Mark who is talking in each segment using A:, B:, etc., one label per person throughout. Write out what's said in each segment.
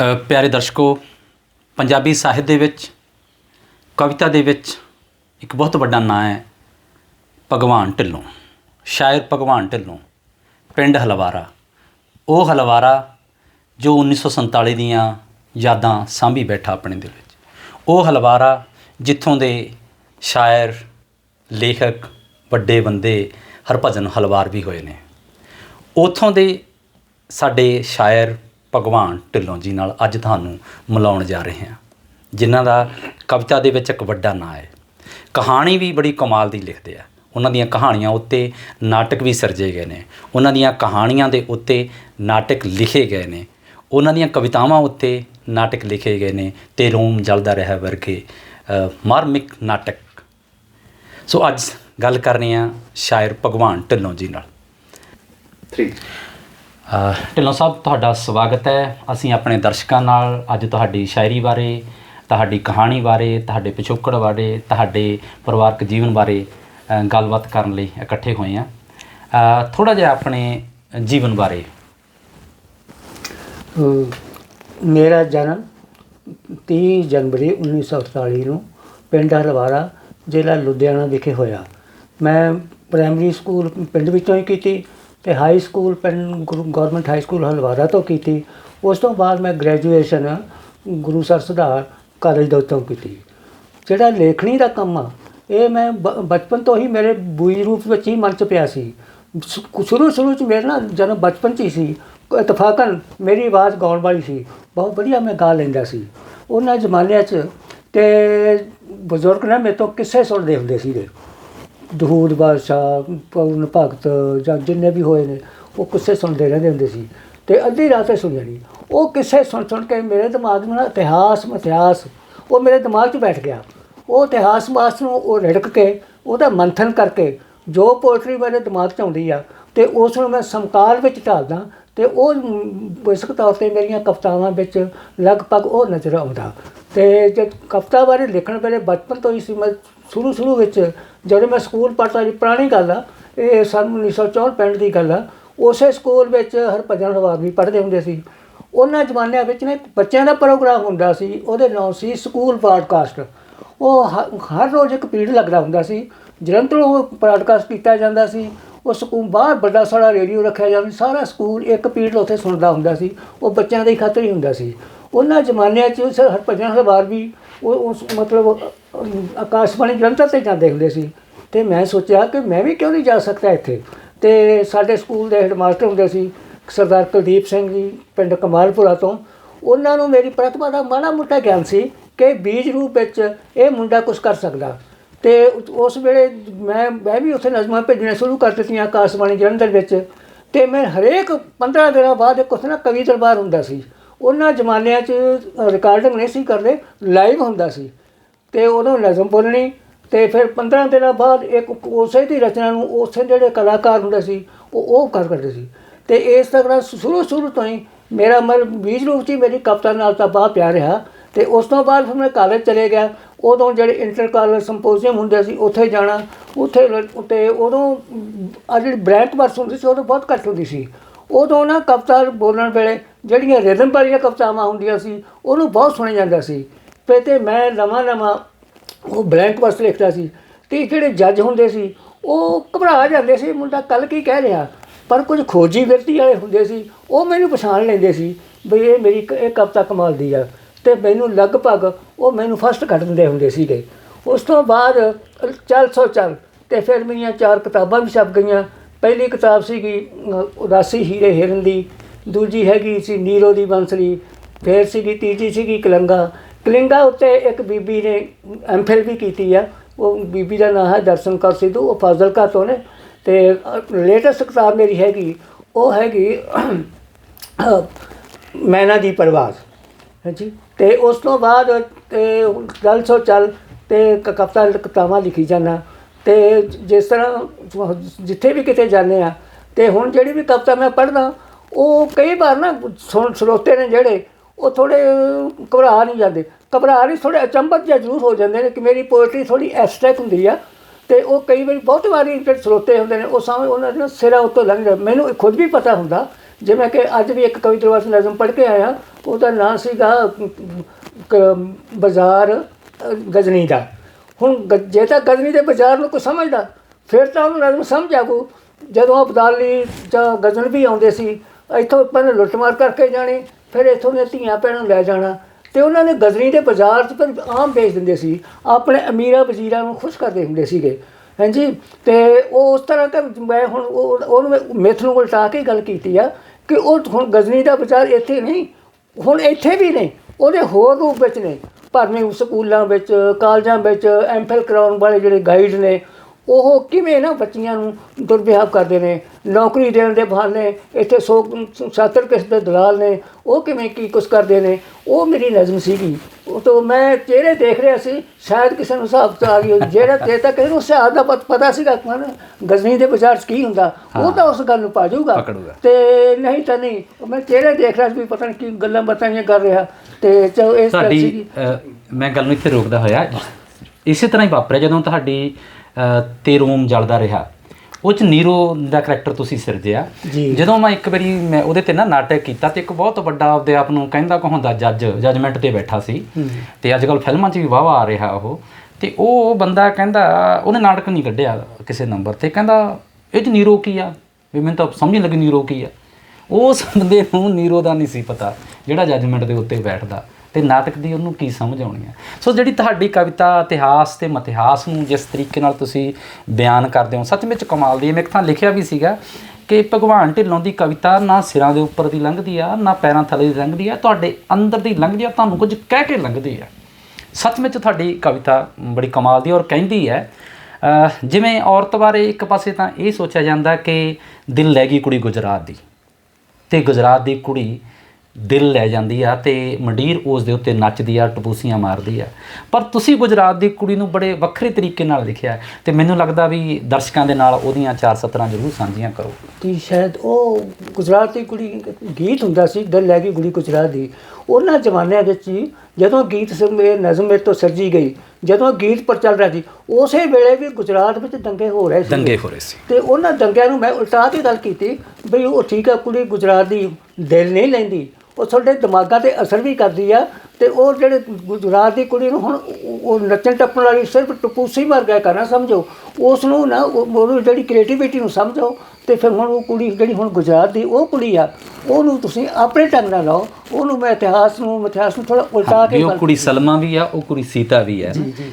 A: ਅ, ਪਿਆਰੇ ਦਰਸ਼ਕੋ ਪੰਜਾਬੀ ਸਾਹਿਤ ਦੇ ਵਿੱਚ ਕਵਿਤਾ ਦੇ ਵਿੱਚ ਇੱਕ ਬਹੁਤ ਵੱਡਾ ਨਾਂ ਹੈ ਭਗਵਾਨ ਢਿੱਲੋਂ। ਸ਼ਾਇਰ ਭਗਵਾਨ ਢਿੱਲੋਂ ਪਿੰਡ ਹਲਵਾਰਾ। ਉਹ ਹਲਵਾਰਾ ਜੋ 1947 ਦੀਆਂ ਯਾਦਾਂ ਸਾਂਭੀ ਬੈਠਾ ਆਪਣੇ ਦਿਲ ਵਿੱਚ। ਉਹ ਹਲਵਾਰਾ ਜਿੱਥੋਂ ਦੇ ਸ਼ਾਇਰ ਲੇਖਕ ਵੱਡੇ ਬੰਦੇ ਹਰਭਜਨ ਹਲਵਾਰ ਵੀ ਹੋਏ ਨੇ। ਉਥੋਂ ਦੇ ਸਾਡੇ ਸ਼ਾਇਰ ਭਗਵਾਨ ਢਿੱਲੋਂ ਜੀ ਨਾਲ ਅੱਜ ਤੁਹਾਨੂੰ ਮਿਲਾਉਣ ਜਾ ਰਹੇ ਹਾਂ। ਜਿਨ੍ਹਾਂ ਦਾ ਕਵਿਤਾ ਦੇ ਵਿੱਚ ਇੱਕ ਵੱਡਾ ਨਾਂ ਹੈ। ਕਹਾਣੀ ਵੀ ਬੜੀ ਕਮਾਲ ਦੀ ਲਿਖਦੇ ਆ। ਉਹਨਾਂ ਦੀਆਂ ਕਹਾਣੀਆਂ ਉੱਤੇ ਨਾਟਕ ਵੀ ਸਿਰਜੇ ਗਏ ਨੇ। ਉਹਨਾਂ ਦੀਆਂ ਕਹਾਣੀਆਂ ਦੇ ਉੱਤੇ ਨਾਟਕ ਲਿਖੇ ਗਏ ਨੇ। ਉਹਨਾਂ ਦੀਆਂ ਕਵਿਤਾਵਾਂ ਉੱਤੇ ਨਾਟਕ ਲਿਖੇ ਗਏ ਨੇ ਤੇ ਰੋਮ ਜਲਦਾ ਰਿਹਾ ਵਰਗੇ ਮਾਰਮਿਕ ਨਾਟਕ। ਸੋ ਅੱਜ ਗੱਲ ਕਰਨੀ ਆ ਸ਼ਾਇਰ ਭਗਵਾਨ ਢਿੱਲੋਂ ਜੀ ਨਾਲ।
B: 3
A: ਢਿੱਲੋਂ ਸਾਹਿਬ, ਤੁਹਾਡਾ ਸਵਾਗਤ ਹੈ। ਅਸੀਂ ਆਪਣੇ ਦਰਸ਼ਕਾਂ ਨਾਲ ਅੱਜ ਤੁਹਾਡੀ ਸ਼ਾਇਰੀ ਬਾਰੇ, ਤੁਹਾਡੀ ਕਹਾਣੀ ਬਾਰੇ, ਤੁਹਾਡੇ ਪਿਛੋਕੜ ਬਾਰੇ, ਤੁਹਾਡੇ ਪਰਿਵਾਰਕ ਜੀਵਨ ਬਾਰੇ ਗੱਲਬਾਤ ਕਰਨ ਲਈ ਇਕੱਠੇ ਹੋਏ ਹਾਂ। ਥੋੜਾ ਜਿਹਾ ਆਪਣੇ ਜੀਵਨ ਬਾਰੇ।
C: ਮੇਰਾ ਜਨਮ 30 ਜਨਵਰੀ 1947 ਨੂੰ ਪਿੰਡ ਹਲਵਾਰਾ ਜ਼ਿਲ੍ਹਾ ਲੁਧਿਆਣਾ ਵਿਖੇ ਹੋਇਆ। ਮੈਂ ਪ੍ਰਾਇਮਰੀ ਸਕੂਲ ਪਿੰਡ ਵਿੱਚੋਂ ਹੀ ਕੀਤੀ। ਤੇ ਹਾਈ ਸਕੂਲ ਪਿੰਡ ਗੁਰੂ ਗਵਰਨਮੈਂਟ ਹਾਈ ਸਕੂਲ ਹਲਵਾਰਾ ਤੋਂ ਕੀਤੀ। ਉਸ ਤੋਂ ਬਾਅਦ ਮੈਂ ਗ੍ਰੈਜੂਏਸ਼ਨ ਗੁਰੂ ਸਰ ਸੁਧਾਰ ਕਾਲਜ ਦੇ ਉੱਤੋਂ ਕੀਤੀ। ਜਿਹੜਾ ਲੇਖਣੀ ਦਾ ਕੰਮ ਆ, ਇਹ ਮੈਂ ਬ- ਬਚਪਨ ਤੋਂ ਹੀ ਮੇਰੇ ਬੂਈ ਰੂਪ ਵਿੱਚ ਹੀ ਮਨ ਚ ਪਿਆ ਸੀ। ਸ਼ੁ- ਸ਼ੁਰੂ ਸ਼ੁਰੂ ਚ ਮੇਰੇ ਨਾ ਜਦੋਂ ਬਚਪਨ ਚ ਹੀ ਸੀ, ਇਤਫਾਕਨ ਮੇਰੀ ਆਵਾਜ਼ ਗਾਉਣ ਵਾਲੀ ਸੀ, ਬਹੁਤ ਵਧੀਆ ਮੈਂ ਗਾ ਲੈਂਦਾ ਸੀ। ਉਹਨਾਂ ਜ਼ਮਾਨਿਆਂ 'ਚ ਤੇ ਬਜ਼ੁਰਗ ਨਾ ਮੇਰੇ ਤੋਂ ਕਿੱਸੇ ਸੁਣਦੇ ਹੁੰਦੇ ਸੀਗੇ। ਦਹੂਦ ਬਾਦਸ਼ਾਹ ਪਵਨ ਭਗਤ ਜਾਂ ਜਿੰਨੇ ਵੀ ਹੋਏ ਨੇ, ਉਹ ਕਿੱਸੇ ਸੁਣਦੇ ਰਹਿੰਦੇ ਹੁੰਦੇ ਸੀ ਤੇ ਅੱਧੀ ਰਾਤ ਤੇ ਸੁਣ ਜਾਣੀ ਉਹ ਕਿੱਸੇ ਸੁਣ ਸੁਣ ਕੇ ਮੇਰੇ ਦਿਮਾਗ ਨੂੰ ਨਾ ਇਤਿਹਾਸ ਇਤਿਹਾਸ, ਉਹ ਮੇਰੇ ਦਿਮਾਗ 'ਚ ਬੈਠ ਗਿਆ। ਉਹ ਇਤਿਹਾਸ ਮਾਸ ਨੂੰ ਉਹ ਰਿੜਕ ਕੇ, ਉਹਦਾ ਮੰਥਨ ਕਰਕੇ ਜੋ ਪੋਇਟਰੀ ਮੇਰੇ ਦਿਮਾਗ 'ਚ ਆਉਂਦੀ ਆ ਤੇ ਉਸ ਨੂੰ ਮੈਂ ਸਮਕਾਲ ਵਿੱਚ ਢਾਲਦਾ ਤੇ ਉਹ ਬੇਸਿਕ ਤੌਰ ਤੇ ਮੇਰੀਆਂ ਕਵਿਤਾਵਾਂ ਵਿੱਚ ਲਗਭਗ ਉਹ ਨਜ਼ਰ ਆਉਂਦਾ। ਤੇ ਜੇ ਕਵਿਤਾ ਬਾਰੇ ਲਿਖਣ ਵੇਲੇ ਬਚਪਨ ਤੋਂ ਹੀ ਸੀ, ਮੈਂ ਸ਼ੁਰੂ ਸ਼ੁਰੂ ਵਿੱਚ ਜਦੋਂ ਮੈਂ ਸਕੂਲ ਪੜ੍ਹਦਾ ਜੀ, ਪੁਰਾਣੀ ਗੱਲ ਆ, ਇਹ ਸੰਨ 1964 ਪਿੰਡ ਦੀ ਗੱਲ ਆ, ਉਸੇ ਸਕੂਲ ਵਿੱਚ ਹਰਭਜਨ ਹਵਾਰ ਵੀ ਪੜ੍ਹਦੇ ਹੁੰਦੇ ਸੀ। ਉਹਨਾਂ ਜ਼ਮਾਨਿਆਂ ਵਿੱਚ ਨਾ ਇੱਕ ਬੱਚਿਆਂ ਦਾ ਪ੍ਰੋਗਰਾਮ ਹੁੰਦਾ ਸੀ, ਉਹਦੇ ਨਾਮ ਸੀ ਸਕੂਲ ਪੋਡਕਾਸਟ ਉਹ ਹ- ਹਰ ਰੋਜ਼ ਇੱਕ ਪੀੜ ਲੱਗਦਾ ਹੁੰਦਾ ਸੀ, ਜਲੰਧਰੋਂ ਉਹ ਪੋਡਕਾਸਟ ਕੀਤਾ ਜਾਂਦਾ ਸੀ, ਉਹ ਸਕੂਲ ਬਾਹਰ ਵੱਡਾ ਸਾਰਾ ਰੇਡੀਓ ਰੱਖਿਆ ਜਾਂਦਾ ਸੀ ਸਾਰਾ ਸਕੂਲ ਇੱਕ ਪੀਰੀਅਡ ਉੱਥੇ ਸੁਣਦਾ ਹੁੰਦਾ ਸੀ, ਉਹ ਬੱਚਿਆਂ ਦੇ ਹੀ ਖਾਤਰ ਹੀ ਹੁੰਦਾ ਸੀ। ਉਹਨਾਂ ਜ਼ਮਾਨਿਆਂ 'ਚ ਸਰ ਹਰਭਜਨ ਹਰਬਾਰ ਵੀ ਉਹ ਉਸ ਮਤਲਬ ਅਮ, ਆਕਾਸ਼ਬਾਣੀ ਜਲੰਧਰ ਤੇ ਜਾਂਦੇ ਹੁੰਦੇ ਸੀ। ਤੇ ਮੈਂ ਸੋਚਿਆ ਕਿ ਮੈਂ ਵੀ ਕਿਉਂ ਨਹੀਂ ਜਾ ਸਕਦਾ ਇੱਥੇ? ਤੇ ਸਾਡੇ ਸਕੂਲ ਦੇ ਹੈਡਮਾਸਟਰ ਹੁੰਦੇ ਸੀ ਸਰਦਾਰ ਕੁਲਦੀਪ ਸਿੰਘ ਜੀ ਪਿੰਡ ਕਮਾਲਪੁਰਾ ਤੋਂ। ਉਹਨਾਂ ਨੂੰ ਮੇਰੀ ਪ੍ਰਤਿਭਾ ਦਾ ਮਾੜਾ ਮੋਟਾ ਗਿਆਨ ਸੀ ਕਿ ਬੀਜ ਰੂਪ ਵਿੱਚ ਇਹ ਮੁੰਡਾ ਕੁਝ ਕਰ ਸਕਦਾ। ਤੇ ਉਸ- ਉਸ ਵੇਲੇ ਮੈਂ ਮੈਂ ਵੀ ਉੱਥੇ ਨਜ਼ਮਾਂ ਭੇਜਣੀਆਂ ਸ਼ੁਰੂ ਕਰ ਦਿੱਤੀਆਂ ਆਕਾਸ਼ਵਾਣੀ ਜਲੰਧਰ ਵਿੱਚ। ਤੇ ਮੈਂ ਹਰੇਕ 15 ਦਿਨਾਂ ਬਾਅਦ ਇੱਕ ਉੱਥੇ ਨਾ ਕਵੀ ਦਰਬਾਰ ਹੁੰਦਾ ਸੀ। ਉਹਨਾਂ ਜ਼ਮਾਨਿਆਂ 'ਚ ਰਿਕਾਰਡਿੰਗ ਨਹੀਂ ਸੀ ਕਰਦੇ ਲਾਈਵ ਹੁੰਦਾ ਸੀ। ਤੇ ਉਦੋਂ ਨਜ਼ਮ ਬੋਲਣੀ, ਤੇ ਫਿਰ 15 ਦਿਨਾਂ ਬਾਅਦ ਇੱਕ ਉਸੇ ਦੀ ਰਚਨਾ ਨੂੰ ਉਸੇ ਜਿਹੜੇ ਕਲਾਕਾਰ ਹੁੰਦੇ ਸੀ, ਉਹ ਉਹ ਕਰ ਕਰਦੇ ਸੀ। ਤੇ ਇਸ ਤਰ੍ਹਾਂ ਸ਼ੁਰੂ ਸ਼ੁਰੂ ਤੋਂ ਹੀ ਮੇਰਾ ਮਰ ਬੀਜ ਰੂਪ 'ਚ ਹੀ ਮੇਰੀ ਕਵਿਤਾ ਨਾਲ ਤਾਂ ਬਹੁਤ ਪਿਆਰ ਰਿਹਾ। ਤੇ ਉਸ ਤੋਂ ਬਾਅਦ ਫਿਰ ਮੈਂ ਕਾਲਜ ਚਲੇ ਗਿਆ। ਉਦੋਂ ਜਿਹੜੇ ਇੰਟਰ ਕਾਲਜ ਸੰਪੋਜ਼ੀਅਮ ਹੁੰਦੇ ਸੀ, ਉੱਥੇ ਜਾਣਾ। ਉੱਥੇ ਲ- ਉਦੋਂ ਆ ਜਿਹੜੀ ਬ੍ਰੈਂਕ ਵਰਸ ਹੁੰਦੀ ਸੀ, ਉਦੋਂ ਬਹੁਤ ਘੱਟ ਹੁੰਦੀ ਸੀ। ਉਦੋਂ ਨਾ ਕਵਿਤਾ ਬੋਲਣ ਵੇਲੇ ਜਿਹੜੀਆਂ ਰਿਦਮ ਵਾਲੀਆਂ ਕਵਿਤਾਵਾਂ ਹੁੰਦੀਆਂ ਸੀ, ਉਹਨੂੰ ਬਹੁਤ ਸੁਣਿਆ ਜਾਂਦਾ ਸੀ। ਫਿਰ ਤੇ ਮੈਂ ਨਵਾਂ ਨਵਾਂ ਉਹ ਬਲੈਂਕ ਵਰਸ ਲਿਖਦਾ ਸੀ ਤੇ ਜਿਹੜੇ ਜੱਜ ਹੁੰਦੇ ਸੀ, ਉਹ ਘਬਰਾ ਜਾਂਦੇ ਸੀ, ਮੁੰਡਾ ਕੱਲ ਕੀ ਕਹਿ ਰਿਹਾ? ਪਰ ਕੁਝ ਖੋਜੀ ਵਿਰਤੀ ਵਾਲੇ ਹੁੰਦੇ ਸੀ, ਉਹ ਮੈਨੂੰ ਪਛਾਣ ਲੈਂਦੇ ਸੀ ਵੀ ਇਹ ਮੇਰੀ ਕ- ਇਹ ਕਵਿਤਾ ਕਮਾਲ ਦੀ ਆ। ਤੇ ਮੈਨੂੰ ਲਗਭਗ ਉਹ ਮੈਨੂੰ ਫਸਟ ਕੱਢ ਦਿੰਦੇ ਹੁੰਦੇ ਸੀਗੇ। ਉਸ ਤੋਂ ਬਾਅਦ ਚੱਲ ਸੋ ਚੱਲ, ਤੇ ਫਿਰ ਮੇਰੀਆਂ ਚਾਰ ਕਿਤਾਬਾਂ ਵੀ ਛਪ ਗਈਆਂ। ਪਹਿਲੀ ਕਿਤਾਬ ਸੀਗੀ ਅ, ਉਦਾਸੀ ਹੀਰੇ ਹਿਰਨ ਦੀ ਦੂਜੀ ਹੈਗੀ ਸੀ ਨੀਰੋ ਦੀ ਬੰਸਰੀ ਫਿਰ ਸੀਗੀ ਤੀਜੀ ਸੀਗੀ ਕਲੰਗਾ। ਕਲਿੰਗਾ ਉੱਤੇ ਇੱਕ ਬੀਬੀ ਨੇ ਐਮਫਿਲ ਵੀ ਕੀਤੀ ਆ। ਉਹ ਬੀਬੀ ਦਾ ਨਾਮ ਹੈ ਦਰਸ਼ਨ ਕੌਰ ਸਿੱਧੂ ਉਹ ਫਾਜ਼ਿਲਕਾ ਤੋਂ ਨੇ। ਤੇ ਲੇਟੈਸਟ ਕਿਤਾਬ ਮੇਰੀ ਹੈਗੀ ਉਹ ਹੈਗੀ ਮੈਨਾ ਦੀ ਪਰਵਾਜ਼। ਹਾਂਜੀ? ਤੇ ਉਸ ਤੋਂ ਬਾਅਦ ਤੇ ਗੱਲ ਸੋ ਚੱਲ ਤੇ ਕਵਿਤਾ ਕਿਤਾਬਾਂ ਲਿਖੀ ਜਾਣਾ ਤੇ ਜਿਸ ਤਰ੍ਹਾਂ ਜਿੱਥੇ ਵੀ ਕਿਤੇ ਜਾਂਦੇ ਆ, ਤੇ ਹੁਣ ਜਿਹੜੀ ਵੀ ਕਵਿਤਾ ਮੈਂ ਪੜ੍ਹਦਾ, ਉਹ ਕਈ ਵਾਰ ਨਾ ਸੁਣ ਸਰੋਤੇ ਨੇ ਜਿਹੜੇ, ਉਹ ਥੋੜੇ ਘਬਰਾ ਨਹੀਂ ਜਾਂਦੇ। ਘਬਰਾ ਨਹੀਂ ਥੋੜੇ ਅਚੰਭਤ ਜਿਹਾ ਜ਼ਰੂਰ ਹੋ ਜਾਂਦੇ ਨੇ ਕਿ ਮੇਰੀ ਪੋਇਟਰੀ ਥੋੜੀ ਐਬਸਟ੍ਰੈਕਟ ਹੁੰਦੀ ਆ। ਤੇ ਉਹ ਕਈ ਵਾਰੀ ਬਹੁਤ ਵਾਰੀ ਜਿਹੜੇ ਸਰੋਤੇ ਹੁੰਦੇ ਨੇ, ਉਹ ਸਾਹਮਣੇ ਉਹਨਾਂ ਦੇ ਸਿਰਾਂ ਉੱਤੋਂ ਲੰਘ ਜਾਂਦਾ। ਮੈਨੂੰ ਖੁਦ ਵੀ ਪਤਾ ਹੁੰਦਾ, ਜਿਵੇਂ ਕਿ ਅੱਜ ਵੀ ਇੱਕ ਕਵੀ ਦਰਬਾਰ ਨਜ਼ਮ ਪੜ੍ਹ ਕੇ ਆਇਆ, ਉਹਦਾ ਨਾਂ ਸੀਗਾ ਬਾਜ਼ਾਰ ਗਜਨੀ ਦਾ। ਹੁਣ ਗ- ਜੇ ਤਾਂ ਗਜਨੀ ਦੇ ਬਾਜ਼ਾਰ ਨੂੰ ਕੋਈ ਸਮਝਦਾ, ਫਿਰ ਤਾਂ ਉਹਨੂੰ ਨਜ਼ਮ ਸਮਝ ਆਗੂ ਜਦੋਂ ਅਬਦਾਲੀ ਜਾਂ ਗਜ਼ਨ ਵੀ ਆਉਂਦੇ ਸੀ, ਇੱਥੋਂ ਪਹਿਲਾਂ ਲੁੱਟਮਾਰ ਕਰਕੇ ਜਾਣੀ, ਫਿਰ ਇੱਥੋਂ ਦੀਆਂ ਧੀਆਂ ਭੈਣਾਂ ਨੂੰ ਲੈ ਜਾਣਾ। ਤੇ ਉਹਨਾਂ ਨੇ ਗਜ਼ਨੀ ਦੇ ਬਾਜ਼ਾਰ 'ਚ ਫਿਰ ਆਮ ਵੇਚ ਦਿੰਦੇ ਸੀ। ਆਪਣੇ ਅਮੀਰਾਂ ਵਜ਼ੀਰਾਂ ਨੂੰ ਖੁਸ਼ ਕਰਦੇ ਹੁੰਦੇ ਸੀਗੇ। ਹਾਂਜੀ, ਤੇ ਉਹ ਉਸ ਤਰ੍ਹਾਂ ਕਿ ਮੈਂ ਹੁਣ ਉਹ ਉਹਨੂੰ ਮਿੱਥ ਨੂੰ ਉਲਟਾ ਕੇ ਗੱਲ ਕੀਤੀ ਆ ਕਿ ਉਹ ਹੁਣ ਗਜ਼ਨੀ ਦਾ ਬਾਜ਼ਾਰ ਇੱਥੇ ਨਹੀਂ, ਹੁਣ ਇੱਥੇ ਵੀ ਨੇ, ਉਹਦੇ ਹੋਰ ਰੂਪ ਵਿੱਚ ਨੇ। ਭਰਵੇਂ ਸਕੂਲਾਂ ਵਿੱਚ, ਕਾਲਜਾਂ ਵਿੱਚ ਐਮਫਿਲ ਕਰਾਉਣ ਵਾਲੇ ਜਿਹੜੇ ਗਾਈਡ ਨੇ, ਉਹ ਕਿਵੇਂ ਨਾ ਬੱਚੀਆਂ ਨੂੰ ਦੁਰਵਿਹਾਰ ਕਰਦੇ ਨੇ, ਨੌਕਰੀ ਦੇਣ ਦੇ ਬਹਾਨੇ ਇੱਥੇ ਸੋ ਛਾਤਰ ਕਿਸ ਦੇ ਦਲਾਲ ਨੇ, ਉਹ ਕਿਵੇਂ ਕੀ ਕੁਛ ਕਰਦੇ ਨੇ, ਉਹ ਮੇਰੀ ਨਜ਼ਮ ਸੀਗੀ। ਉਹ ਤੋਂ ਮੈਂ ਚਿਹਰੇ ਦੇਖ ਰਿਹਾ ਸੀ ਸ਼ਾਇਦ ਕਿਸੇ ਨੂੰ ਹਿਸਾਬ ਚ ਆ ਗਈ ਹੋਵੇ। ਜਿਹੜਾ ਤੇ ਤਾਂ ਕਿਸੇ ਨੂੰ ਹਿਸਾਬ ਦਾ ਪਤ- ਸੀਗਾ ਕਿ ਗਜ਼ਨੀ ਦੇ ਬਾਜ਼ਾਰ 'ਚ ਕੀ ਹੁੰਦਾ ਉਹ ਤਾਂ ਉਸ ਗੱਲ ਨੂੰ ਪਾ ਜਾਊਗਾ। ਤੇ ਨਹੀਂ ਤਾਂ ਨਹੀਂ ਮੈਂ ਚਿਹਰੇ ਦੇਖ ਰਿਹਾ ਸੀ ਵੀ ਪਤਾ ਨਹੀਂ ਕੀ ਗੱਲਾਂ ਬਾਤਾਂ ਜਿਹੀਆਂ ਕਰ ਰਿਹਾ। ਤੇ ਚਲੋ ਇਸ ਸੀਗੀ।
A: ਅ, ਮੈਂ ਗੱਲ ਨੂੰ ਇੱਥੇ ਰੋਕਦਾ ਹੋਇਆ। ਇਸੇ ਤਰ੍ਹਾਂ ਹੀ ਵਾਪਰਿਆ ਜਦੋਂ ਤੁਹਾਡੀ ਤੇ ਰੋਮ ਜਲਦਾ ਰਿਹਾ। ਉਹ ਚ ਨੀਰੋ ਦਾ ਕਰੈਕਟਰ ਤੁਸੀਂ ਸਿਰਜਿਆ। ਜਦੋਂ ਮੈਂ ਇੱਕ ਵਾਰੀ ਮੈਂ ਉਹਦੇ ਤੇ ਨਾ ਨਾਟਕ ਕੀਤਾ ਤੇ ਇੱਕ ਬਹੁਤ ਵੱਡਾ ਆਪਦੇ ਆਪ ਨੂੰ ਕਹਿੰਦਾ ਕਹਾਉਂਦਾ ਜੱਜ ਜੱਜਮੈਂਟ ਤੇ ਬੈਠਾ ਸੀ। ਤੇ ਅੱਜ ਕੱਲ ਫਿਲਮਾਂ 'ਚ ਵੀ ਵਾਵਾ ਆ ਰਿਹਾ ਉਹ। ਤੇ ਉਹ ਬੰਦਾ ਕਹਿੰਦਾ ਉਹਨੇ ਨਾਟਕ ਨਹੀਂ ਕੱਢਿਆ ਕਿਸੇ ਨੰਬਰ ਤੇ। ਕਹਿੰਦਾ ਇਹ ਚ ਨੀਰੋ ਕੀ ਆ? ਵੀ ਮੈਨੂੰ ਤਾਂ ਸਮਝ ਨਹੀਂ ਲੱਗੀ ਨੀਰੋ ਕੀ ਆ। ਉਸ ਬੰਦੇ ਨੂੰ ਨੀਰੋ ਦਾ ਨਹੀਂ ਸੀ ਪਤਾ ਜਿਹੜਾ ਜੱਜਮੈਂਟ ਦੇ ਉੱਤੇ ਬੈਠਦਾ। ਤੇ ਨਾਟਕ ਦੀ ਉਹਨੂੰ ਕੀ ਸਮਝ ਆਉਣੀ ਹੈ? ਸੋ ਜਿਹੜੀ ਤੁਹਾਡੀ ਕਵਿਤਾ, ਇਤਿਹਾਸ ਤੇ ਮਤਿਹਾਸ ਨੂੰ ਜਿਸ ਤਰੀਕੇ ਨਾਲ ਤੁਸੀਂ ਬਿਆਨ ਕਰਦੇ ਹੋ ਸੱਚ ਵਿੱਚ ਕਮਾਲ ਦੀ ਹੈ। ਮੈਂ ਇੱਕ ਥਾਂ ਲਿਖਿਆ ਵੀ ਸੀਗਾ ਕਿ ਭਗਵਾਨ ਢਿੱਲੋਂ ਦੀ ਕਵਿਤਾ ਨਾ ਸਿਰਾਂ ਦੇ ਉੱਪਰ ਦੀ ਲੰਘਦੀ ਆ, ਨਾ ਪੈਰਾਂ ਥੱਲੇ ਦੀ ਲੰਘਦੀ ਆ, ਤੁਹਾਡੇ ਅੰਦਰ ਦੀ ਲੰਘਦੀ ਆ, ਤੁਹਾਨੂੰ ਕੁਝ ਕਹਿ ਕੇ ਲੰਘਦੀ ਆ। ਸੱਚ ਤੁਹਾਡੀ ਕਵਿਤਾ ਬੜੀ ਕਮਾਲ ਦੀ ਔਰ ਕਹਿੰਦੀ ਹੈ ਜਿਵੇਂ ਔਰਤ ਬਾਰੇ ਇੱਕ ਪਾਸੇ ਤਾਂ ਇਹ ਸੋਚਿਆ ਜਾਂਦਾ ਕਿ ਦਿਲ ਲੈ ਗਈ ਕੁੜੀ ਗੁਜਰਾਤ ਦੀ ਤੇ ਗੁਜਰਾਤ ਦੀ ਕੁੜੀ ਦਿਲ ਲੈ ਜਾਂਦੀ ਆ ਤੇ ਮੰਡੀਰ ਉਸ ਦੇ ਉੱਤੇ ਨੱਚਦੀ ਆ ਟਪੂਸੀਆਂ ਮਾਰਦੀ ਆ। ਪਰ ਤੁਸੀਂ ਗੁਜਰਾਤ ਦੀ ਕੁੜੀ ਨੂੰ ਬੜੇ ਵੱਖਰੇ ਤਰੀਕੇ ਨਾਲ ਲਿਖਿਆ ਤੇ ਮੈਨੂੰ ਲੱਗਦਾ ਵੀ ਦਰਸ਼ਕਾਂ ਦੇ ਨਾਲ ਉਹਦੀਆਂ ਚਾਰ ਸਤਰਾਂ ਜ਼ਰੂਰ ਸਾਂਝੀਆਂ ਕਰੋ।
C: ਕਿ ਸ਼ਾਇਦ ਉਹ ਗੁਜਰਾਤ ਦੀ ਕੁੜੀ ਗੀਤ ਹੁੰਦਾ ਸੀ ਦਿਲ ਲੈ ਗਈ ਕੁੜੀ ਗੁਜਰਾਤ ਦੀ। ਉਹਨਾਂ ਜ਼ਮਾਨਿਆਂ ਵਿੱਚ ਹੀ ਜਦੋਂ ਗੀਤ ਸ- ਇਹ ਨਜ਼ਮ ਮੇਰੇ ਤੋਂ ਸਰਜੀ ਗਈ ਜਦੋਂ ਗੀਤ ਪਰ ਚੱਲ ਰਿਹਾ ਸੀ ਉਸੇ ਵੇਲੇ ਵੀ ਗੁਜਰਾਤ ਵਿੱਚ ਦੰਗੇ ਹੋ ਰਹੇ ਸੀ।
A: ਦੰਗੇ ਹੋ ਰਹੇ ਸੀ।
C: ਤੇ ਉਹਨਾਂ ਦੰਗਿਆਂ ਨੂੰ ਮੈਂ ਉਲਟਾ ਕੇ ਗੱਲ ਕੀਤੀ ਬਈ ਉਹ ਠੀਕ ਆ ਕੁੜੀ ਗੁਜਰਾਤ ਦੀ ਦਿਲ ਨਹੀਂ ਲੈਂਦੀ। ਉਹ ਤੁਹਾਡੇ ਦਿਮਾਗਾਂ ਤੇ ਅਸਰ ਵੀ ਕਰਦੀ ਆ। ਤੇ ਉਹ ਜਿਹੜੇ ਗੁਜਰਾਤ ਦੀ ਕੁੜੀ ਨੂੰ ਹੁਣ ਉਹ ਨੱਚਣ ਟੱਪਣ ਵਾਲੀ ਸਿਰਫ ਟਪੂਸੀ ਮਰ ਗਿਆ ਕਰਨਾ ਸਮਝੋ। ਉਸ ਨੂੰ ਨਾ ਉਹ- ਜਿਹੜੀ ਕ੍ਰੀਏਟੀਵਿਟੀ ਨੂੰ ਸਮਝੋ ਤੇ ਫਿਰ ਹੁਣ ਉਹ ਕੁੜੀ ਜਿਹੜੀ ਹੁਣ ਗੁਜਰਾਤ ਦੀ ਉਹ ਕੁੜੀ ਆ ਉਹਨੂੰ ਤੁਸੀਂ ਆਪਣੇ ਢੰਗ ਨਾਲ ਲਾਓ ਉਹਨੂੰ ਮੈਂ ਇਤਿਹਾਸ ਨੂੰ ਇਤਿਹਾਸ ਨੂੰ ਥੋੜਾ ਉਲਟਾ ਕੇ
A: ਵੀ ਉਹ ਕੁੜੀ ਸਲਮਾ ਵੀ ਆ ਉਹ ਕੁੜੀ ਸੀਤਾ ਵੀ ਹੈ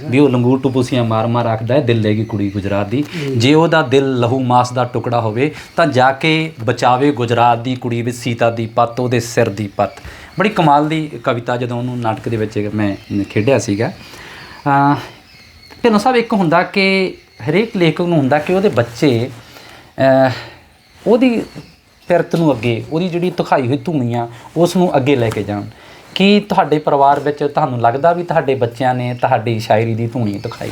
A: ਵੀ ਉਹ ਲੰਗੂਰ ਟਪੂਸੀਆਂ ਮਾਰ ਮਾਰ ਰੱਖਦਾ ਹੈ ਦਿਲ ਲੈ ਗਈ ਕੁੜੀ ਗੁਜਰਾਤ ਦੀ। ਜੇ ਉਹਦਾ ਦਿਲ ਲਹੂ ਮਾਸ ਦਾ ਟੁਕੜਾ ਹੋਵੇ ਤਾਂ ਜਾ ਕੇ ਬਚਾਵੇ ਗੁਜਰਾਤ ਦੀ ਕੁੜੀ ਵਿੱਚ ਸੀਤਾ ਦੀ ਪੱਤ ਉਹਦੇ ਸਿਰ ਦੀ ਪੱਤ। ਬੜੀ ਕਮਾਲ ਦੀ ਕਵਿਤਾ ਜਦੋਂ ਉਹਨੂੰ ਨਾਟਕ ਦੇ ਵਿੱਚ ਮੈਂ ਖੇਡਿਆ ਸੀਗਾ। ਅ ਸਾਹਿਬ, ਇੱਕ ਹੁੰਦਾ ਕਿ ਹਰੇਕ ਲੇਖਕ ਨੂੰ ਹੁੰਦਾ ਕਿ ਉਹਦੇ ਬੱਚੇ ਉਹਦੀ ਪਿਰਤ ਨੂੰ ਅੱਗੇ, ਉਹਦੀ ਜਿਹੜੀ ਦਿਖਾਈ ਹੋਈ ਧੂਣੀ ਆ ਉਸ ਨੂੰ ਅੱਗੇ ਲੈ ਕੇ ਜਾਣ। ਕੀ ਤੁਹਾਡੇ ਪਰਿਵਾਰ ਵਿੱਚ ਤੁਹਾਨੂੰ ਲੱਗਦਾ ਵੀ ਤੁਹਾਡੇ ਬੱਚਿਆਂ ਨੇ ਤੁਹਾਡੀ ਸ਼ਾਇਰੀ ਦੀ ਧੂਣੀ ਦਿਖਾਈ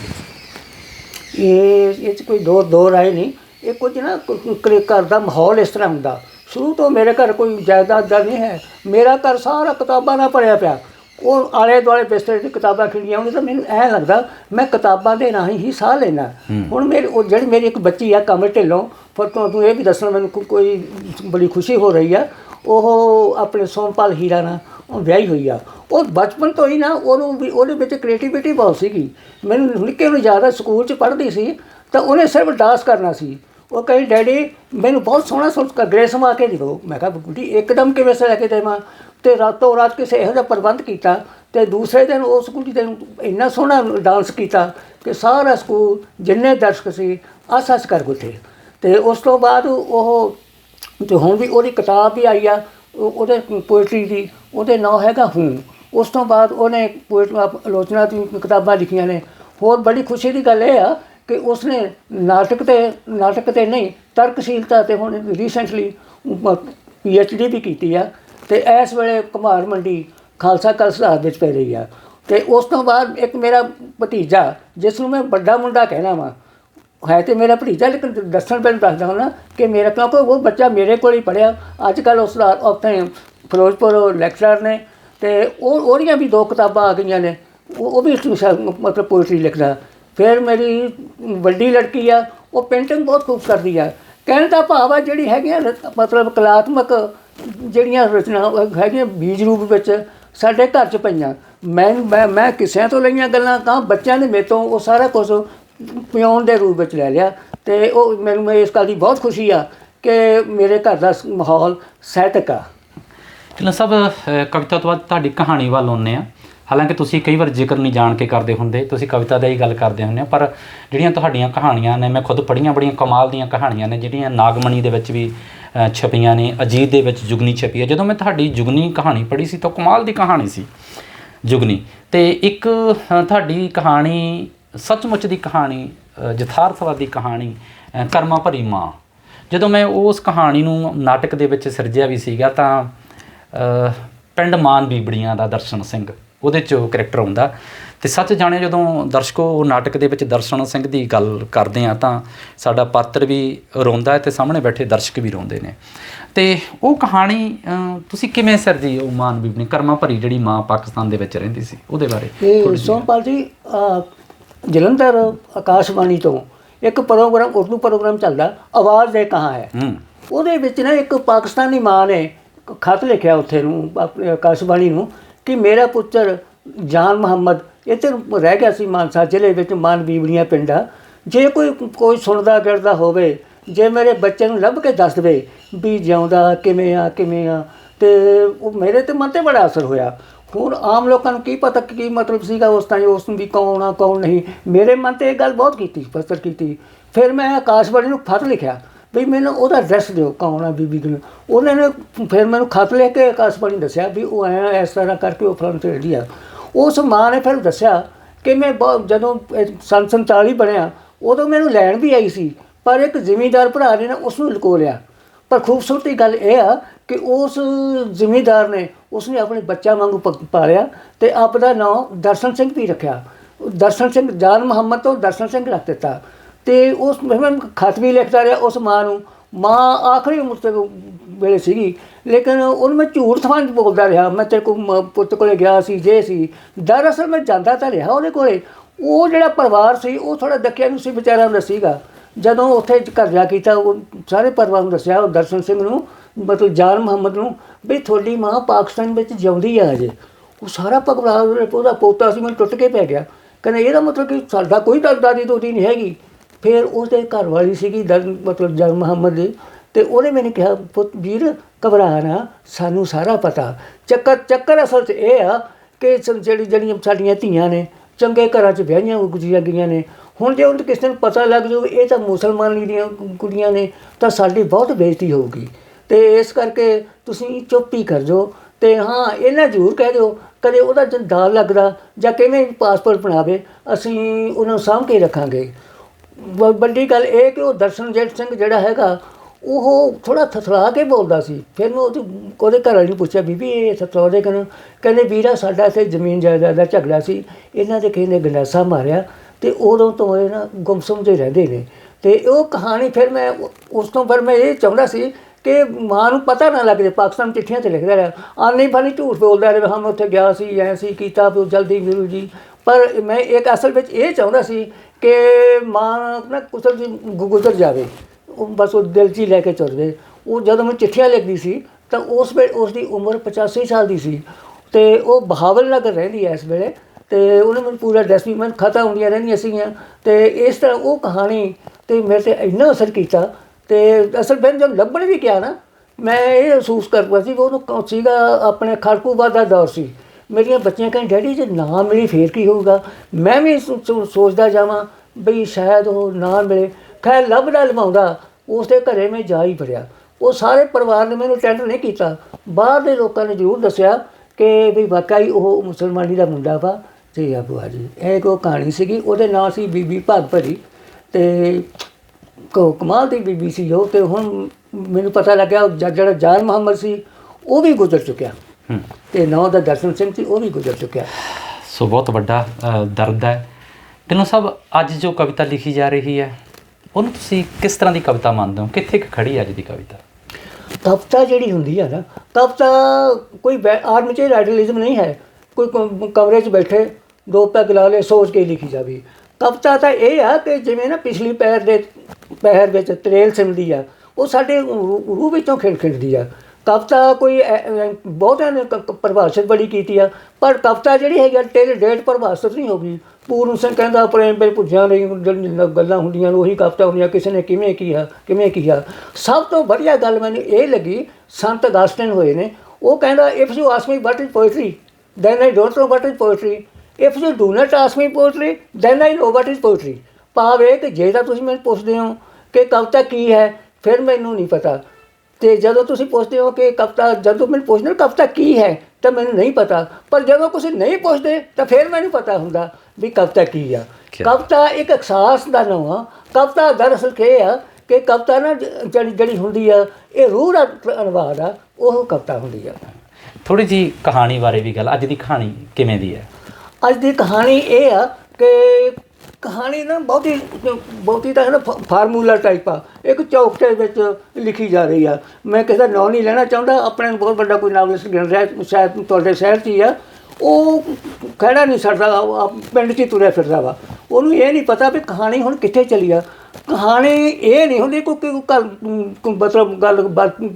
C: ਇਹ ਇਹ 'ਚ ਕੋਈ ਦੋ ਦੋ ਰਾਏ ਨਹੀਂ। ਇਹ ਕੁਝ ਨਾ ਕੁ- ਘਰ ਦਾ ਮਾਹੌਲ ਇਸ ਤਰ੍ਹਾਂ ਹੁੰਦਾ। ਸ਼ੁਰੂ ਤੋਂ ਮੇਰੇ ਘਰ ਕੋਈ ਜਾਇਦਾਦ ਦਾ ਨਹੀਂ ਹੈ। ਮੇਰਾ ਘਰ ਸਾਰਾ ਕਿਤਾਬਾਂ ਨਾਲ ਭਰਿਆ ਪਿਆ। ਉਹ ਆਲੇ ਦੁਆਲੇ ਬਿਸਤਰੇ ਤੇ ਕਿਤਾਬਾਂ ਖਿੰਡੀਆਂ ਹੁੰਦੀਆਂ ਤਾਂ ਮੈਨੂੰ ਐ ਲੱਗਦਾ ਮੈਂ ਕਿਤਾਬਾਂ ਦੇ ਰਾਹੀਂ ਹੀ ਸਾਹ ਲੈਣਾ ਹੁਣ ਮੇਰੀ ਉਹ ਜਿਹੜੀ ਮੇਰੀ ਇੱਕ ਬੱਚੀ ਆ ਕਮਲ ਢਿੱਲੋਂ ਪਰ ਤੁਹਾਨੂੰ ਇਹ ਵੀ ਦੱਸਣਾ ਮੈਨੂੰ ਕੋਈ ਬੜੀ ਖੁਸ਼ੀ ਹੋ ਰਹੀ ਆ। ਉਹ ਆਪਣੇ ਸੋਮਪਾਲ ਹੀਰਾ ਨਾਲ ਉਹ ਵਿਆਹੀ ਹੋਈ ਆ। ਉਹ ਬਚਪਨ ਤੋਂ ਹੀ ਨਾ ਉਹਨੂੰ ਵੀ ਉਹਦੇ ਵਿੱਚ ਕ੍ਰੀਏਟੀਵਿਟੀ ਬਹੁਤ ਸੀਗੀ। ਮੈਨੂੰ ਨਿੱਕੇ ਨੂੰ ਜ਼ਿਆਦਾ ਸਕੂਲ 'ਚ ਪੜ੍ਹਦੀ ਸੀ ਤਾਂ ਉਹਨੇ ਸਿਰਫ ਡਾਂਸ ਕਰਨਾ ਸੀ। ਉਹ ਕਹੀ ਡੈਡੀ, ਮੈਨੂੰ ਬਹੁਤ ਸੋਹਣਾ ਸੋਚ ਕਰ ਗ੍ਰੇਸ ਮਾ ਕੇ ਦਿਓ। ਮੈਂ ਕਿਹਾ, ਬੁੱਢੀ, ਇੱਕਦਮ ਕਿਵੇਂ ਸੇ ਲੈ ਕੇ ਦੇਵਾਂ? ਤੇ ਰਾਤੋਂ ਰਾਤ ਕਿਸੇ ਇਹੋ ਜਿਹਾ ਪ੍ਰਬੰਧ ਕੀਤਾ ਤੇ ਦੂਸਰੇ ਦਿਨ ਉਸ ਕੁੜੀ ਦੇ ਇੰਨਾ ਸੋਹਣਾ ਡਾਂਸ ਕੀਤਾ ਕਿ ਸਾਰਾ ਸਕੂਲ ਜਿੰਨੇ ਦਰਸ਼ਕ ਸੀ ਆਸ ਆਸ ਕਰ ਗੁੱਠੇ ਤੇ ਉਸ ਤੋਂ ਬਾਅਦ ਉਹ ਤੇ ਹੁਣ ਵੀ ਉਹਦੀ ਕਿਤਾਬ ਵੀ ਆਈ ਆ, ਉਹ- ਉਹਦੇ ਪੋਇਟਰੀ ਦੀ, ਉਹਦੇ ਨਾਂ ਹੈਗਾ ਹੂੰ। ਉਸ ਤੋਂ ਬਾਅਦ ਉਹਨੇ ਪੋਇਟ ਆਲੋਚਨਾ ਦੀ ਕਿਤਾਬਾਂ ਲਿਖੀਆਂ ਨੇ। ਹੋਰ ਬੜੀ ਖੁਸ਼ੀ ਦੀ ਗੱਲ ਇਹ ਆ ਕਿ ਉਸਨੇ ਨਾਟਕ ਤੇ ਨਾਟਕ ਤੇ ਨਹੀਂ, ਤਰਕਸ਼ੀਲਤਾ ਤੇ ਹੁਣ ਰੀਸੈਂਟਲੀ ਡੀ ਵੀ ਕੀਤੀ ਆ ਤੇ ਇਸ ਵੇਲੇ ਕੁਮਾਰ ਮੰਡੀ ਖਾਲਸਾ ਕਲਸਾ ਵਿੱਚ ਪੈ ਰਹੀ ਆ। ਤੇ ਉਸ ਤੋਂ ਬਾਅਦ ਇੱਕ ਮੇਰਾ ਭਤੀਜਾ ਜਿਸ ਨੂੰ ਮੈਂ ਵੱਡਾ ਮੁੰਡਾ ਕਹਿਣਾ ਵਾ, ਹੈ ਤੇ ਮੇਰਾ ਭਤੀਜਾ, ਲੇਕਿਨ ਦੱਸਣ ਪੈਣ ਦੱਸਦਾ ਹੁੰਦਾ ਕਿ ਮੇਰਾ, ਕਿਉਂਕਿ ਉਹ ਬੱਚਾ ਮੇਰੇ ਕੋਲ ਹੀ ਪੜਿਆ ਅੱਜ ਕੱਲ ਉਸ ਦਾ ਉੱਥੇ ਫਿਰੋਜ਼ਪੁਰ ਲੈਕਚਰਰ ਨੇ ਤੇ ਉਹ, ਉਹਦੀਆਂ ਵੀ ਦੋ ਕਿਤਾਬਾਂ ਆ ਗਈਆਂ ਨੇ, ਉਹ ਵੀ ਮਤਲਬ ਪੋਇਟਰੀ ਲਿਖਦਾ। ਫਿਰ ਮੇਰੀ ਵੱਡੀ ਲੜਕੀ ਆ, ਉਹ ਪੇਂਟਿੰਗ ਬਹੁਤ ਖੂਬ ਕਰਦੀ ਆ। ਕਹਿਣ ਦਾ ਭਾਵ ਆ, ਜਿਹੜੀ ਹੈਗੀਆਂ ਆ ਮਤਲਬ ਕਲਾਤਮਕ ਜਿਹੜੀਆਂ ਰਚਨਾ ਹੈਗੀਆਂ ਬੀਜ ਰੂਪ ਵਿੱਚ ਸਾਡੇ ਘਰ 'ਚ ਪਈਆਂ। ਮੈਂ ਮੈਂ ਮੈਂ ਕਿਸਿਆਂ ਤੋਂ ਲਈਆਂ ਗੱਲਾਂ ਤਾਂ ਬੱਚਿਆਂ ਨੇ ਮੇਰੇ ਤੋਂ ਉਹ ਸਾਰਾ ਕੁਝ ਪਿਉਣ ਦੇ ਰੂਪ ਵਿੱਚ ਲੈ ਲਿਆ। ਤੇ ਉਹ ਮੈਨੂੰ ਇਸ ਗੱਲ ਦੀ ਬਹੁਤ ਖੁਸ਼ੀ ਆ ਕਿ ਮੇਰੇ ਘਰ ਦਾ ਮਾਹੌਲ ਸਾਹਿਤਕ ਆ।
A: ਢਿੱਲੋਂ ਸਾਹਿਬ ਕਵਿਤਾ ਤੋਂ ਬਾਅਦ ਤੁਹਾਡੀ ਕਹਾਣੀ ਵੱਲ ਆਉਂਦੇ ਆ ਹਾਲਾਂਕਿ ਤੁਸੀਂ ਕਈ ਵਾਰ ਜ਼ਿਕਰ ਨਹੀਂ ਜਾਣ ਕੇ ਕਰਦੇ ਹੁੰਦੇ ਤੁਸੀਂ ਕਵਿਤਾ ਦਾ ਹੀ ਗੱਲ ਕਰਦੇ ਹੁੰਦੇ ਹੋ ਪਰ ਜਿਹੜੀਆਂ ਤੁਹਾਡੀਆਂ ਕਹਾਣੀਆਂ ਨੇ ਮੈਂ ਖੁਦ ਪੜ੍ਹੀਆਂ ਬੜੀਆਂ ਕਮਾਲ ਦੀਆਂ ਕਹਾਣੀਆਂ ਨੇ ਜਿਹੜੀਆਂ ਨਾਗਮਣੀ ਦੇ ਵਿੱਚ ਵੀ ਛਪੀਆਂ ਨੇ ਅਜੀਤ ਦੇ ਵਿੱਚ ਜੁਗਨੀ ਛਪੀ ਹੈ। ਜਦੋਂ ਮੈਂ ਤੁਹਾਡੀ ਜੁਗਨੀ ਕਹਾਣੀ ਪੜ੍ਹੀ ਸੀ ਤਾਂ ਕਮਾਲ ਦੀ ਕਹਾਣੀ ਸੀ ਜੁਗਨੀ। ਤੇ ਇੱਕ ਤੁਹਾਡੀ ਕਹਾਣੀ ਸੱਚਮੁੱਚ ਦੀ ਕਹਾਣੀ ਅ, ਯਥਾਰਥਵਾਦੀ ਕਹਾਣੀ ਕਰਮਾ ਭਰੀ ਮਾਂ। ਜਦੋਂ ਮੈਂ ਉਸ ਕਹਾਣੀ ਨੂੰ ਨਾਟਕ ਦੇ ਵਿੱਚ ਸਿਰਜਿਆ ਵੀ ਸੀਗਾ ਤਾਂ ਪਿੰਡ ਮਾਨ ਬੀਬੜੀਆਂ ਦਾ ਦਰਸ਼ਨ ਸਿੰਘ ਉਹਦੇ 'ਚ ਉਹ ਕਰੈਕਟਰ ਆਉਂਦਾ ਤੇ ਸੱਚ ਜਾਣੇ ਜਦੋਂ ਦਰਸ਼ਕੋ ਉਹ ਨਾਟਕ ਦੇ ਵਿੱਚ ਦਰਸ਼ਨ ਸਿੰਘ ਦੀ ਗੱਲ ਕਰਦੇ ਆ ਤਾਂ ਸਾਡਾ ਪਾਤਰ ਵੀ ਰੋਂਦਾ ਹੈ ਤੇ ਸਾਹਮਣੇ ਬੈਠੇ ਦਰਸ਼ਕ ਵੀ ਰੋਂਦੇ ਨੇ। ਤੇ ਉਹ ਕਹਾਣੀ ਤੁਸੀਂ ਕਿਵੇਂ ਸਿਰਜੀ ਉਹ ਮਾਨ ਬੀਬੜੀ ਕਰਮਾ ਭਰੀ ਜਿਹੜੀ ਮਾਂ ਪਾਕਿਸਤਾਨ ਦੇ ਵਿੱਚ ਰਹਿੰਦੀ ਸੀ ਉਹਦੇ ਬਾਰੇ
C: ਸੋਮਪਾਲ ਜੀ ਜਲੰਧਰ ਆਕਾਸ਼ਵਾਣੀ ਤੋਂ ਇੱਕ ਪ੍ਰੋਗਰਾਮ ਉਰਦੂ ਪ੍ਰੋਗਰਾਮ ਚੱਲਦਾ ਆਵਾਜ਼ ਦੇ ਕਹਾਂ ਹੈ। ਉਹਦੇ ਵਿੱਚ ਨਾ ਇੱਕ ਪਾਕਿਸਤਾਨੀ ਮਾਂ ਨੇ ਖਤ ਲਿਖਿਆ ਉੱਥੇ ਨੂੰ ਆਕਾਸ਼ਵਾਣੀ ਨੂੰ ਕਿ ਮੇਰਾ ਪੁੱਤਰ ਜਾਨ ਮੁਹੰਮਦ ਇੱਥੇ ਰਹਿ ਗਿਆ ਸੀ ਮਾਨਸਾ ਜ਼ਿਲ੍ਹੇ ਵਿੱਚ ਮਾਨ ਬੀਬੜੀਆਂ ਪਿੰਡਾ ਜੇ ਕੋਈ ਕੋਈ ਸੁਣਦਾ ਗਿਰਦਾ ਹੋਵੇ, ਜੇ ਮੇਰੇ ਬੱਚੇ ਨੂੰ ਲੱਭ ਕੇ ਦੱਸ ਦੇਵੇ ਵੀ ਜਿਉਂਦਾ ਕਿਵੇਂ ਆ ਕਿਵੇਂ ਆ, ਤੇ ਉਹ ਮੇਰੇ ਤੇ ਮਨ ਤੇ ਬੜਾ ਅਸਰ ਹੋਇਆ। ਹੁਣ ਆਮ ਲੋਕਾਂ ਨੂੰ ਕੀ ਪਤਾ ਕੀ ਮਤਲਬ ਸੀਗਾ ਉਸ ਟਾਈਮ ਉਸ ਨੂੰ ਵੀ ਕੌਣ ਆ, ਕੌਣ ਨਹੀਂ। ਮੇਰੇ ਮਨ ਤੇ ਇਹ ਗੱਲ ਬਹੁਤ ਕੀਤੀ ਪਸਰ ਕੀਤੀ। ਫਿਰ ਮੈਂ ਆਕਾਸ਼ਵਾਣੀ ਨੂੰ ਖਤ ਲਿਖਿਆ। ਵੀ ਮੈਨੂੰ ਉਹਦਾ ਐਡਰੈਸ ਦਿਓ, ਕੌਣ ਆ ਬੀਬੀ ਕਿਵੇਂ ਉਹਨਾਂ ਨੇ ਫਿਰ ਮੈਨੂੰ ਖਤ ਲਿਖ ਕੇ ਆਕਾਸ਼ਵਾਣੀ ਦੱਸਿਆ ਵੀ ਉਹ ਆਇਆ ਇਸ ਤਰ੍ਹਾਂ ਕਰਕੇ ਉਹ ਫਰੰਟ ਰੈਡੀ ਆ। ਉਸ ਮਾਂ ਨੇ ਫਿਰ ਦੱਸਿਆ ਕਿ ਮੈਂ ਬਹੁਤ- ਜਦੋਂ ਇਹ ਸੰਨ 47 ਬਣਿਆ, ਉਦੋਂ ਮੈਨੂੰ ਲੈਣ ਵੀ ਆਈ ਸੀ, ਪਰ ਇੱਕ ਜ਼ਿਮੀਂਦਾਰ ਭਰਾ ਨੇ ਨਾ ਉਸ ਨੂੰ ਲੁਕੋ ਲਿਆ। ਪਰ ਖੂਬਸੂਰਤੀ ਗੱਲ ਇਹ ਆ ਕਿ ਉਸ ਜ਼ਿਮੀਂਦਾਰ ਨੇ ਉਸ ਨੇ ਆਪਣੇ ਬੱਚਾ ਵਾਂਗੂ ਪਾਲਿਆ ਤੇ ਆਪ ਦਾ ਨਾਮ ਦਰਸ਼ਨ ਸਿੰਘ ਵੀ ਰੱਖਿਆ। ਦਰਸ਼ਨ ਸਿੰਘ, ਜਾਨ ਮੁਹੰਮਦ ਤੋਂ ਦਰਸ਼ਨ ਸਿੰਘ ਰੱਖ ਦਿੱਤਾ। ਤੇ ਉਸ ਮੈਂ ਖਤ ਵੀ ਲਿਖਦਾ ਰਿਹਾ ਉਸ ਮਾਂ ਨੂੰ। ਮਾਂ ਆਖਰੀ ਉਮਰ ਤੇ ਵੇਲੇ ਸੀਗੀ। ਲੇਕਿਨ ਉਹਨੂੰ ਮੈਂ ਝੂਠ ਥਾਂ ਬੋਲਦਾ ਰਿਹਾ। ਮੈਂ ਤੇਰੇ ਕੋਲ ਮ- ਪੁੱਤ ਕੋਲੇ ਗਿਆ ਸੀ, ਜੇ ਸੀ। ਦਰਅਸਲ ਮੈਂ ਜਾਂਦਾ ਤਾਂ ਰਿਹਾ ਉਹਦੇ ਕੋਲੇ। ਉਹ ਜਿਹੜਾ ਪਰਿਵਾਰ ਸੀ, ਉਹ ਥੋੜਾ ਦੱਕਿਆ ਨੂੰ ਸੀ, ਵਿਚਾਰਿਆਂ ਦਾ ਸੀਗਾ ਜਦੋਂ ਉੱਥੇ ਕਰਜ਼ਾ ਕੀਤਾ ਉਹ ਸਾਰੇ ਪਰਿਵਾਰ ਨੂੰ ਦੱਸਿਆ, ਉਹ ਦਰਸ਼ਨ ਸਿੰਘ ਨੂੰ, ਮਤਲਬ ਜਾਨ ਮੁਹੰਮਦ ਨੂੰ, ਵੀ ਤੁਹਾਡੀ ਮਾਂ ਪਾਕਿਸਤਾਨ ਵਿੱਚ ਜਿਉਂਦੀ ਆ ਅਜੇ ਉਹ ਸਾਰਾ ਪਰਿਵਾਰ, ਉਹਦਾ ਪੋਤਾ ਸੀ ਮੈਨੂੰ ਟੁੱਟ ਕੇ ਪੈ ਗਿਆ। ਕਹਿੰਦਾ, ਇਹਦਾ ਮਤਲਬ ਕਿ ਸਾਡਾ ਕੋਈ ਦਾ- ਦਾਦੀ ਦੋਦੀ ਨਹੀਂ ਹੈਗੀ। ਫਿਰ ਉਹਦੇ ਘਰ ਵਾਲੀ ਸੀਗੀ ਦਰ ਮਤਲਬ ਜਾਨ ਮੁਹੰਮਦ ਦੀ ਤੇ ਉਹਨੇ ਮੈਨੂੰ ਕਿਹਾ, ਪੁੱਤ ਵੀਰ, ਘਬਰਾ ਨਾ, ਸਾਨੂੰ ਸਾਰਾ ਪਤਾ। ਚੱਕਰ ਚੱਕਰ ਅਸਲ 'ਚ ਇਹ ਆ ਕਿ ਜਿਹੜੀ, ਜਿਹੜੀਆਂ ਸਾਡੀਆਂ ਧੀਆਂ ਨੇ, ਚੰਗੇ ਘਰਾਂ 'ਚ ਵਿਆਹੀਆਂ ਗੁਜ਼ਰੀਆਂ ਗਈਆਂ ਨੇ, ਹੁਣ ਜੇ ਉਹਨੂੰ ਕਿਸੇ ਨੂੰ ਪਤਾ ਲੱਗ ਜਾਊ ਇਹ ਤਾਂ ਮੁਸਲਮਾਨ ਦੀਆਂ ਕੁੜੀਆਂ ਨੇ, ਤਾਂ ਸਾਡੀ ਬਹੁਤ ਬੇਇੱਜ਼ਤੀ ਹੋਊਗੀ। ਤੇ ਇਸ ਕਰਕੇ ਤੁਸੀਂ ਚੁੱਪ ਹੀ ਕਰ ਜਾਓ ਤੇ ਹਾਂ, ਇਹਨਾਂ ਜ਼ਰੂਰ ਕਹਿ ਦਿਓ, ਕਦੇ ਉਹਦਾ ਜਦ ਦਾਲ ਲੱਗਦਾ ਜਾਂ ਕਿਵੇਂ ਪਾਸਪੋਰਟ ਬਣਾਵੇ, ਅਸੀਂ ਉਹਨਾਂ ਨੂੰ ਸਾਂਭ ਕੇ ਰੱਖਾਂਗੇ। ਵੱਡੀ ਗੱਲ ਇਹ ਕਿ ਉਹ ਦਰਸ਼ਨ ਦਰਸ਼ਨਜੀਤ ਸਿੰਘ ਜਿਹੜਾ ਹੈਗਾ, ਉਹ ਥੋੜਾ ਥਥਲਾ ਕੇ ਬੋਲਦਾ ਸੀ। ਫਿਰ ਮੈਂ ਉਹਦੇ ਘਰ ਵਾਲੀ ਨੂੰ ਪੁੱਛਿਆ, ਬੀਬੀ, ਇਹ ਥਥਲਾਉਂਦੇ ਕਿਉਂ ਕਹਿੰਦੇ, ਵੀਰਾ, ਸਾਡਾ ਇੱਥੇ ਜ਼ਮੀਨ ਜਾਇਦਾਦ ਦਾ ਝਗੜਾ ਸੀ। ਇਹਨਾਂ ਦੇ ਕਿਸੇ ਨੇ ਗੰਡਾਸਾ ਮਾਰਿਆ ਤੇ ਉਦੋਂ ਤੋਂ ਇਹ ਨਾ ਗੁੰਮਸੁੰਮ ਜਿਹੇ ਰਹਿੰਦੇ ਨੇ। ਤੇ ਉਹ ਕਹਾਣੀ ਫਿਰ ਮੈਂ ਉਸ ਤੋਂ ਫਿਰ ਮੈਂ ਇਹ ਚਾਹੁੰਦਾ ਸੀ ਕਿ ਮਾਂ ਨੂੰ ਪਤਾ ਨਾ ਲੱਗ ਜੇ, ਪਾਕਿਸਤਾਨ ਚਿੱਠੀਆਂ ਤੇ ਲਿਖਦਾ ਰਿਹਾ ਆ ਨਹੀਂ ਫਾਨੀ ਝੂਠ ਬੋਲਦਾ ਰਿਹਾ ਹਮ ਉੱਥੇ ਗਿਆ ਸੀ, ਐ ਸੀ, ਕੀਤਾ, ਵੀ ਜਲਦੀ ਮਿਲੂ ਜੀ ਪਰ ਮੈਂ ਇੱਕ ਅਸਲ ਵਿੱਚ ਇਹ ਚਾਹੁੰਦਾ ਸੀ ਕਿ ਮਾਂ ਨਾ ਕੁਸਲ ਜੀ ਗੁਜ਼ਰ ਜਾਵੇ, ਉਹ ਬਸ ਉਹ ਦਿਲ 'ਚ ਹੀ ਲੈ ਕੇ ਤੁਰ ਜਾਵੇ। ਉਹ ਜਦੋਂ ਮੈਂ ਚਿੱਠੀਆਂ ਲਿਖਦੀ ਸੀ, ਤਾਂ ਉਸ ਵੇਲੇ ਉਸ ਦੀ ਉਮਰ 85 ਸਾਲ ਦੀ ਸੀ। ਤੇ ਉਹ ਬਹਾਵਲ ਨਗਰ ਰਹਿੰਦੀ ਐ ਇਸ ਵੇਲੇ, ਤੇ ਉਹਨੇ ਮੈਨੂੰ ਪੂਰਾ ਐਡਰੈਸ ਵੀ ਮੈਨੂੰ ਖਤਾ ਹੁੰਦੀਆਂ ਰਹਿੰਦੀਆਂ ਸੀਗੀਆਂ। ਤੇ ਇਸ ਤਰ੍ਹਾਂ ਉਹ ਕਹਾਣੀ ਤੇ ਮੇਰੇ ਤੇ ਇੰਨਾ ਅਸਰ ਕੀਤਾ, ਤੇ ਅਸਲ ਵਿੱਚ ਜਦੋਂ ਲੱਭਣ ਵੀ ਗਿਆ ਨਾ, ਮੈਂ ਇਹ ਮਹਿਸੂਸ ਕਰਦਾ ਸੀ ਕਿ ਉਹਨੂੰ ਸੀਗਾ ਆਪਣੇ ਖੜਕੂਬਾਦ ਦਾ ਦੌਰ ਸੀ। ਮੇਰੀਆਂ ਬੱਚੀਆਂ ਕਹਿੰਦੇ ਡੈਡੀ, ਜੇ ਨਾ ਮਿਲੀ ਫੇਰ ਕੀ ਹੋਊਗਾ? ਮੈਂ ਵੀ ਸੋ- ਸੋਚਦਾ ਜਾਵਾਂ ਬਈ ਸ਼ਾਇਦ ਉਹ ਨਾ ਮਿਲੇ। ਖੈਰ ਲੱਭਦਾ ਲਵਾਉਂਦਾ ਉਸ ਦੇ ਘਰੇ ਮੈਂ ਜਾ ਹੀ ਪੜਿਆ ਉਹ ਸਾਰੇ ਪਰਿਵਾਰ ਨੇ ਮੈਨੂੰ ਅਟੈਂਡ ਨਹੀਂ ਕੀਤਾ। ਬਾਹਰ ਦੇ ਲੋਕਾਂ ਨੇ ਜ਼ਰੂਰ ਦੱਸਿਆ ਕਿ ਵੀ ਵਾਕਈ ਉਹ ਮੁਸਲਮਾਨੀ ਦਾ ਮੁੰਡਾ ਵਾ। ਤੇ ਆ ਭੂਆ ਜੀ, ਇਹ ਕੋ ਕਹਾਣੀ ਸੀਗੀ, ਉਹਦੇ ਨਾਂ ਸੀ ਬੀਬੀ ਭਾਗ ਭਰੀ ਤੇ ਕੋ ਕਮਾਲ ਦੀ ਬੀਬੀ ਸੀ ਉਹ ਤੇ ਹੁਣ ਮੈਨੂੰ ਪਤਾ ਲੱਗਿਆ ਜ- ਜਿਹੜਾ ਜਾਨ ਮੁਹੰਮਦ ਸੀ, ਉਹ ਵੀ ਗੁਜ਼ਰ ਚੁੱਕਿਆ। ਤੇ ਨੌ ਦਾ ਦਰਸ਼ਨ ਸਿੰਘ ਸੀ ਉਹ ਵੀ ਗੁਜ਼ਰ ਚੁੱਕਿਆ।
A: ਸੋ ਬਹੁਤ ਵੱਡਾ ਦਰਦ ਹੈ। ਢਿੱਲੋਂ ਸਾਹਿਬ ਅੱਜ ਜੋ ਕਵਿਤਾ ਲਿਖੀ ਜਾ ਰਹੀ ਹੈ ਉਹਨੂੰ ਤੁਸੀਂ ਕਿਸ ਤਰ੍ਹਾਂ ਦੀ ਕਵਿਤਾ ਮੰਨਦੇ ਹੋ? ਕਿੱਥੇ ਕੁ ਖੜੀ ਅੱਜ ਦੀ ਕਵਿਤਾ?
C: ਕਵਿਤਾ ਜਿਹੜੀ ਹੁੰਦੀ ਹੈ ਨਾ ਕਵਿਤਾ ਕੋਈ ਆਰਮਚੇ ਰਾਈਟਰਿਜ਼ਮ ਨਹੀਂ ਹੈ। ਕੋਈ ਕਮਰੇ 'ਚ ਬੈਠੇ ਦੋ ਪੈਗ ਲਾ ਲਏ ਸੋਚ ਕੇ ਲਿਖੀ ਜਾਵੇ। ਕਵਿਤਾ ਤਾਂ ਇਹ ਆ ਕਿ ਜਿਵੇਂ ਨਾ ਪਿਛਲੀ ਪੈਰ ਦੇ ਪੈਰ ਵਿੱਚ ਤਰੇਲ ਸਿਮਦੀ ਆ ਉਹ ਸਾਡੇ ਰੂਹ ਵਿੱਚੋਂ ਖਿੰਡ ਖਿੰਡਦੀ ਆ। ਕਵਿਤਾ ਕੋਈ ਐ- ਬਹੁਤਿਆਂ ਨੇ ਕ- ਪਰਿਭਾਸ਼ਿਤ ਬੜੀ ਕੀਤੀ ਆ ਪਰ ਕਵਿਤਾ ਜਿਹੜੀ ਹੈਗੀ ਟੇਲ ਡੇਟ ਪਰਿਭਾਸ਼ਿਤ ਨਹੀਂ ਹੋ ਗਈ। ਪੂਰਨ ਸਿੰਘ ਕਹਿੰਦਾ ਪ੍ਰੇਮ ਵਿੱਚ ਪੁੱਜਿਆ ਨਹੀਂ ਜਿਹੜੀਆਂ ਗੱਲਾਂ ਹੁੰਦੀਆਂ ਨੇ ਉਹੀ ਕਵਿਤਾ ਹੁੰਦੀਆਂ ਕਿਸੇ ਨੇ ਕਿਵੇਂ ਕੀਆ ਕਿਵੇਂ ਕੀਆ? ਸਭ ਤੋਂ ਵਧੀਆ ਗੱਲ ਮੈਨੂੰ ਇਹ ਲੱਗੀ ਸੰਤ ਅਗਸਟਿਨ ਹੋਏ ਨੇ ਉਹ ਕਹਿੰਦਾ if you ask me what is poetry then I don't know what is poetry if you do not ask me poetry, then I know what is poetry. ਭਾਵ ਇਹ ਕਿ ਜੇ ਤਾਂ ਤੁਸੀਂ ਮੈਨੂੰ ਪੁੱਛਦੇ ਹੋ ਕਿ ਕਵਿਤਾ ਕੀ ਹੈ ਫਿਰ ਮੈਨੂੰ ਨਹੀਂ ਪਤਾ। ਤੇ ਜਦੋਂ ਤੁਸੀਂ ਪੁੱਛਦੇ ਹੋ ਕਿ ਕਵਿਤਾ ਜਦੋਂ ਮੈਨੂੰ ਪੁੱਛਦੇ ਹੋ ਕਵਿਤਾ ਕੀ ਹੈ ਤਾਂ ਮੈਨੂੰ ਨਹੀਂ ਪਤਾ। ਪਰ ਜਦੋਂ ਤੁਸੀਂ ਨਹੀਂ ਪੁੱਛਦੇ ਤਾਂ ਫਿਰ ਮੈਨੂੰ ਪਤਾ ਹੁੰਦਾ ਵੀ ਕਵਿਤਾ ਕੀ ਆ? ਕਵਿਤਾ ਇੱਕ ਅਹਿਸਾਸ ਦਾ ਨਾਮ ਆ। ਕਵਿਤਾ ਦਰਅਸਲ ਕੀ ਆ ਕਿ ਕਵਿਤਾ ਨਾ ਜਿਹੜੀ ਜਿਹੜੀ ਹੁੰਦੀ ਆ ਇਹ ਰੂਹ ਦਾ ਅਨੁਵਾਦ ਆ ਉਹ ਕਵਿਤਾ ਹੁੰਦੀ ਆ।
A: ਥੋੜੀ ਜੀ ਕਹਾਣੀ ਬਾਰੇ ਵੀ ਗੱਲ ਅੱਜ ਦੀ ਕਹਾਣੀ ਕਿਵੇਂ ਦੀ ਹੈ?
C: ਅੱਜ ਦੀ ਕਹਾਣੀ ਇਹ ਆ ਕਿ ਕਹਾਣੀ ਨਾ ਬਹੁਤੀ ਬਹੁਤੀ ਤਾਂ ਹੈ ਨਾ ਫਾਰਮੂਲਾ ਟਾਈਪ ਆ। ਇੱਕ ਚੌਕਟੇ ਵਿੱਚ ਲਿਖੀ ਜਾ ਰਹੀ ਆ। ਮੈਂ ਕਿਸੇ ਦਾ ਨਾਂ ਨਹੀਂ ਲੈਣਾ ਚਾਹੁੰਦਾ, ਆਪਣੇ ਬਹੁਤ ਵੱਡਾ ਕੋਈ ਨਾਵਲਿਸਟ ਗਿਣ ਰਿਹਾ ਸ਼ਾਇਦ ਤੁਹਾਡੇ ਸ਼ਹਿਰ 'ਚ ਹੀ ਆ। ਉਹ ਖੜਾ ਨਹੀਂ ਛੱਡਦਾ ਪਿੰਡ 'ਚ ਹੀ ਤੁਰਿਆ ਫਿਰਦਾ ਵਾ। ਉਹਨੂੰ ਇਹ ਨਹੀਂ ਪਤਾ ਵੀ ਕਹਾਣੀ ਹੁਣ ਕਿੱਥੇ ਚਲੀ ਆ। ਕਹਾਣੀ ਇਹ ਨਹੀਂ ਹੁੰਦੀ ਕੋਈ ਕੋਈ ਘਰ ਮਤਲਬ ਗੱਲ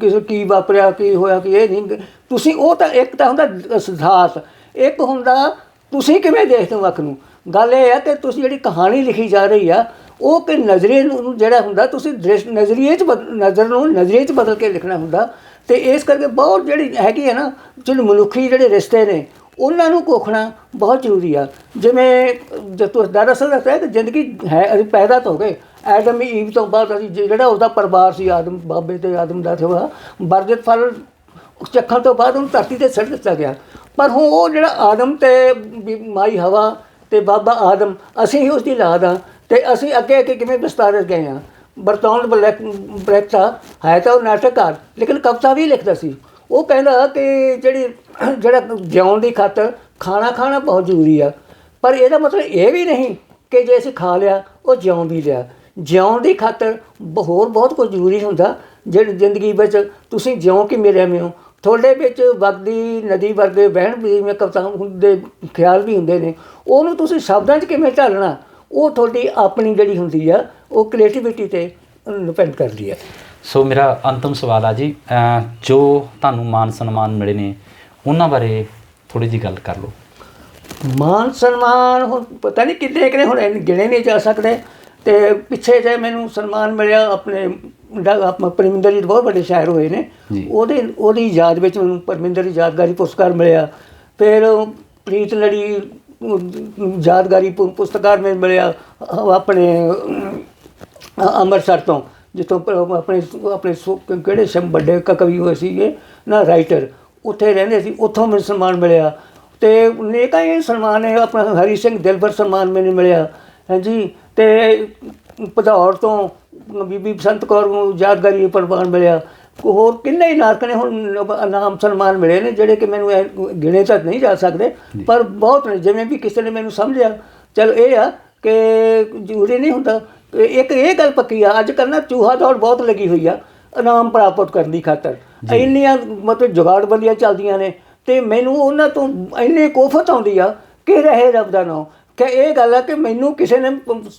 C: ਕਿਸੇ ਕੀ ਵਾਪਰਿਆ, ਕੀ ਹੋਇਆ, ਕੀ ਇਹ ਨਹੀਂ। ਤੁਸੀਂ, ਉਹ ਤਾਂ ਇੱਕ ਤਾਂ ਹੁੰਦਾ ਸਿਧਾਂਤ ਇੱਕ ਹੁੰਦਾ ਤੁਸੀਂ ਕਿਵੇਂ ਦੇਖਦੇ ਹੋ ਵਕ ਨੂੰ? ਗੱਲ ਇਹ ਹੈ ਕਿ ਤੁਸੀਂ ਜਿਹੜੀ ਕਹਾਣੀ ਲਿਖੀ ਜਾ ਰਹੀ ਆ, ਉਹ ਕਿ ਨਜ਼ਰੀਏ ਨੂੰ ਜਿਹੜਾ ਹੁੰਦਾ, ਤੁਸੀਂ ਦ੍ਰਿਸ਼ ਨਜ਼ਰੀਏ 'ਚ ਬਦ- ਨਜ਼ਰ ਨੂੰ ਨਜ਼ਰੀਏ 'ਚ ਬਦਲ ਕੇ ਲਿਖਣਾ ਹੁੰਦਾ। ਤੇ ਇਸ ਕਰਕੇ ਬਹੁਤ ਜਿਹੜੀ ਹੈਗੀ ਹੈ ਨਾ, ਜਿਹੜੇ ਮਨੁੱਖੀ ਜਿਹੜੇ ਰਿਸ਼ਤੇ ਨੇ, ਉਹਨਾਂ ਨੂੰ ਕੋਖਣਾ ਬਹੁਤ ਜ਼ਰੂਰੀ ਆ। ਜਿਵੇਂ ਜਦ ਤੁਸੀਂ ਦਰਅਸਲ ਦੱਸਿਆ ਕਿ ਜ਼ਿੰਦਗੀ ਹੈ, ਅਸੀਂ ਪੈਦਾ ਤਾਂ ਹੋ ਗਏ। ਐਡਮ ਈਵ ਤੋਂ ਬਾਅਦ ਅਸੀਂ ਜਿਹੜਾ ਉਹਦਾ ਪਰਿਵਾਰ ਸੀ, ਆਦਮ ਬਾਬੇ ਤੇ ਆਦਮ ਦਾ ਥੋੜਾ ਵਰਜਿਤ ਫਲ ਚੱਖਣ ਤੋਂ ਬਾਅਦ ਉਹਨੂੰ ਧਰਤੀ ਤੇ ਛੱਡ ਦਿੱਤਾ ਗਿਆ। ਪਰ ਹੁਣ ਉਹ ਜਿਹੜਾ ਆਦਮ ਤੇ ਵੀ ਮਾਈ ਹਵਾ ਤੇ ਬਾਬਾ ਆਦਮ, ਅਸੀਂ ਹੀ ਉਸ ਦੀ ਲਾਦ ਆ ਤੇ ਅਸੀਂ ਅੱਗੇ ਅੱਗੇ ਕਿਵੇਂ ਵਿਸਤਾਰਤ ਗਏ ਆ? ਬਰਤੌਨ ਬਲੈਕ ਬ੍ਰੈਕਟਾ ਹੈ ਤਾਂ ਉਹ ਨਾਟਕਕਾਰ, ਲੇਕਿਨ ਕਵਿਤਾ ਵੀ ਲਿਖਦਾ ਸੀ। ਉਹ ਕਹਿੰਦਾ ਕਿ ਜਿਹੜੀ, ਜਿਹੜਾ ਜਿਉਣ ਦੀ ਖਾਤਰ ਖਾਣਾ ਖਾਣਾ ਬਹੁਤ ਜ਼ਰੂਰੀ ਆ। ਪਰ ਇਹਦਾ ਮਤਲਬ ਇਹ ਵੀ ਨਹੀਂ ਕਿ ਜੇ ਅਸੀਂ ਖਾ ਲਿਆ, ਉਹ ਜਿਉਂ ਵੀ ਲਿਆ। ਜਿਉਣ ਦੀ ਖਾਤਰ ਬ- ਹੋਰ ਬਹੁਤ ਕੁਝ ਜ਼ਰੂਰੀ ਹੁੰਦਾ, ਜਿਹੜੀ ਜ਼ਿੰਦਗੀ ਵਿੱਚ ਤੁਸੀਂ ਜਿਉਂ ਕਿ ਮੇਰੇ ਮੇ ਹੋ ਤੁਹਾਡੇ ਵਿੱਚ ਵਗਦੀ ਨਦੀ ਵਰਗੇ ਵਹਿਣ ਵੀ ਜਿਵੇਂ ਕਵਿਤਾ ਹੁੰਦੇ ਖਿਆਲ ਵੀ ਹੁੰਦੇ ਨੇ ਉਹਨੂੰ ਤੁਸੀਂ ਸ਼ਬਦਾਂ 'ਚ ਕਿਵੇਂ ਢਾਲਣਾ? ਉਹ ਤੁਹਾਡੀ ਆਪਣੀ ਜਿਹੜੀ ਹੁੰਦੀ ਆ ਉਹ ਕ੍ਰੀਏਟੀਵਿਟੀ ਤੇ ਡਿਪੈਂਡ ਕਰਦੀ ਆ।
A: ਸੋ ਮੇਰਾ ਅੰਤਮ ਸਵਾਲ ਆ ਜੀ ਜੋ ਤੁਹਾਨੂੰ ਮਾਨ ਸਨਮਾਨ ਮਿਲੇ ਨੇ ਉਹਨਾਂ ਬਾਰੇ ਥੋੜੀ ਜੀ ਗੱਲ ਕਰ ਲਓ।
C: ਮਾਨ ਸਨਮਾਨ ਪਤਾ ਨਹੀਂ ਕਿੰਨੇ ਕਿੰਨੇ ਹੁਣ ਗਿਣੇ ਨਹੀਂ ਜਾ ਸਕਦੇ। ਤੇ ਪਿੱਛੇ ਜੇ ਮੈਨੂੰ ਸਨਮਾਨ ਮਿਲਿਆ ਆਪਣੇ ਆਪਣਾ ਪਰਮਿੰਦਰ ਜੀ ਬਹੁਤ ਵੱਡੇ ਸ਼ਾਇਰ ਹੋਏ ਨੇ। ਉਹਦੇ ਉਹਦੀ ਯਾਦ ਵਿੱਚ ਮੈਨੂੰ ਪਰਮਿੰਦਰ ਜੀ ਯਾਦਗਾਰੀ ਪੁਰਸਕਾਰ ਮਿਲਿਆ। ਫਿਰ ਪ੍ਰੀਤ ਲੜੀ ਯਾਦਗਾਰੀ ਪੁ- ਪੁਰਸਕਾਰ ਮੈਨੂੰ ਮਿਲਿਆ ਆਪਣੇ ਅਮ, ਅੰਮ੍ਰਿਤਸਰ ਤੋਂ ਜਿੱਥੋਂ ਆਪਣੇ ਆਪਣੇ ਕਿਹੜੇ ਸ਼ਮ ਵੱਡੇ ਕਵੀ ਹੋਏ ਸੀਗੇ ਨਾ ਰਾਈਟਰ ਉੱਥੇ ਰਹਿੰਦੇ ਸੀ ਉੱਥੋਂ ਮੈਨੂੰ ਸਨਮਾਨ ਮਿਲਿਆ। ਤੇ ਨੇਕਾਂ ਹੀ ਸਨਮਾਨ ਹੈ ਆਪਣਾ ਹਰੀ ਸਿੰਘ ਦਿਲਬਰ ਸਨਮਾਨ ਮੈਨੂੰ ਮਿਲਿਆ। ਹਾਂਜੀ ਤੇ ਪਧੌੜ ਤੋਂ ਬੀਬੀ ਬਸੰਤ ਕੌਰ ਨੂੰ ਯਾਦਗਾਰੀ ਪ੍ਰਵਾਨ ਮਿਲਿਆ। ਹੋਰ ਕਿੰਨੇ ਹੀ ਨਾਟਕ ਨੇ ਹੁਣ ਨਾਮ ਸਨਮਾਨ ਮਿਲੇ ਨੇ ਜਿਹੜੇ ਕਿ ਮੈਨੂੰ ਗਿਣੇ ਤਾਂ ਨਹੀਂ ਜਾ ਸਕਦੇ ਪਰ ਬਹੁਤ ਨੇ ਜਿਵੇਂ ਵੀ ਕਿਸੇ ਨੇ ਮੈਨੂੰ ਸਮਝਿਆ। ਚਲ ਇਹ ਆ ਕਿ ਜ਼ਰੂਰੀ ਨਹੀਂ ਹੁੰਦਾ। ਇੱਕ ਇਹ ਗੱਲ ਪੱਕੀ ਆ ਅੱਜ ਕੱਲ੍ਹ ਨਾ ਚੂਹਾ ਦੌੜ ਬਹੁਤ ਲੱਗੀ ਹੋਈ ਆ ਇਨਾਮ ਪ੍ਰਾਪਤ ਕਰਨ ਦੀ ਖਾਤਰ। ਇੰਨੀਆਂ ਮਤਲਬ ਜੁਗਾੜਬੰਦੀਆਂ ਚੱਲਦੀਆਂ ਨੇ ਤੇ ਮੈਨੂੰ ਉਹਨਾਂ ਤੋਂ ਇੰਨੀ ਕੋਫਤ ਆਉਂਦੀ ਆ ਕਿ ਰਹੇ ਰੱਬ ਦਾ ਨਾਮ। ਕਿ ਇਹ ਗੱਲ ਆ ਕਿ ਮੈਨੂੰ ਕਿਸੇ ਨੇ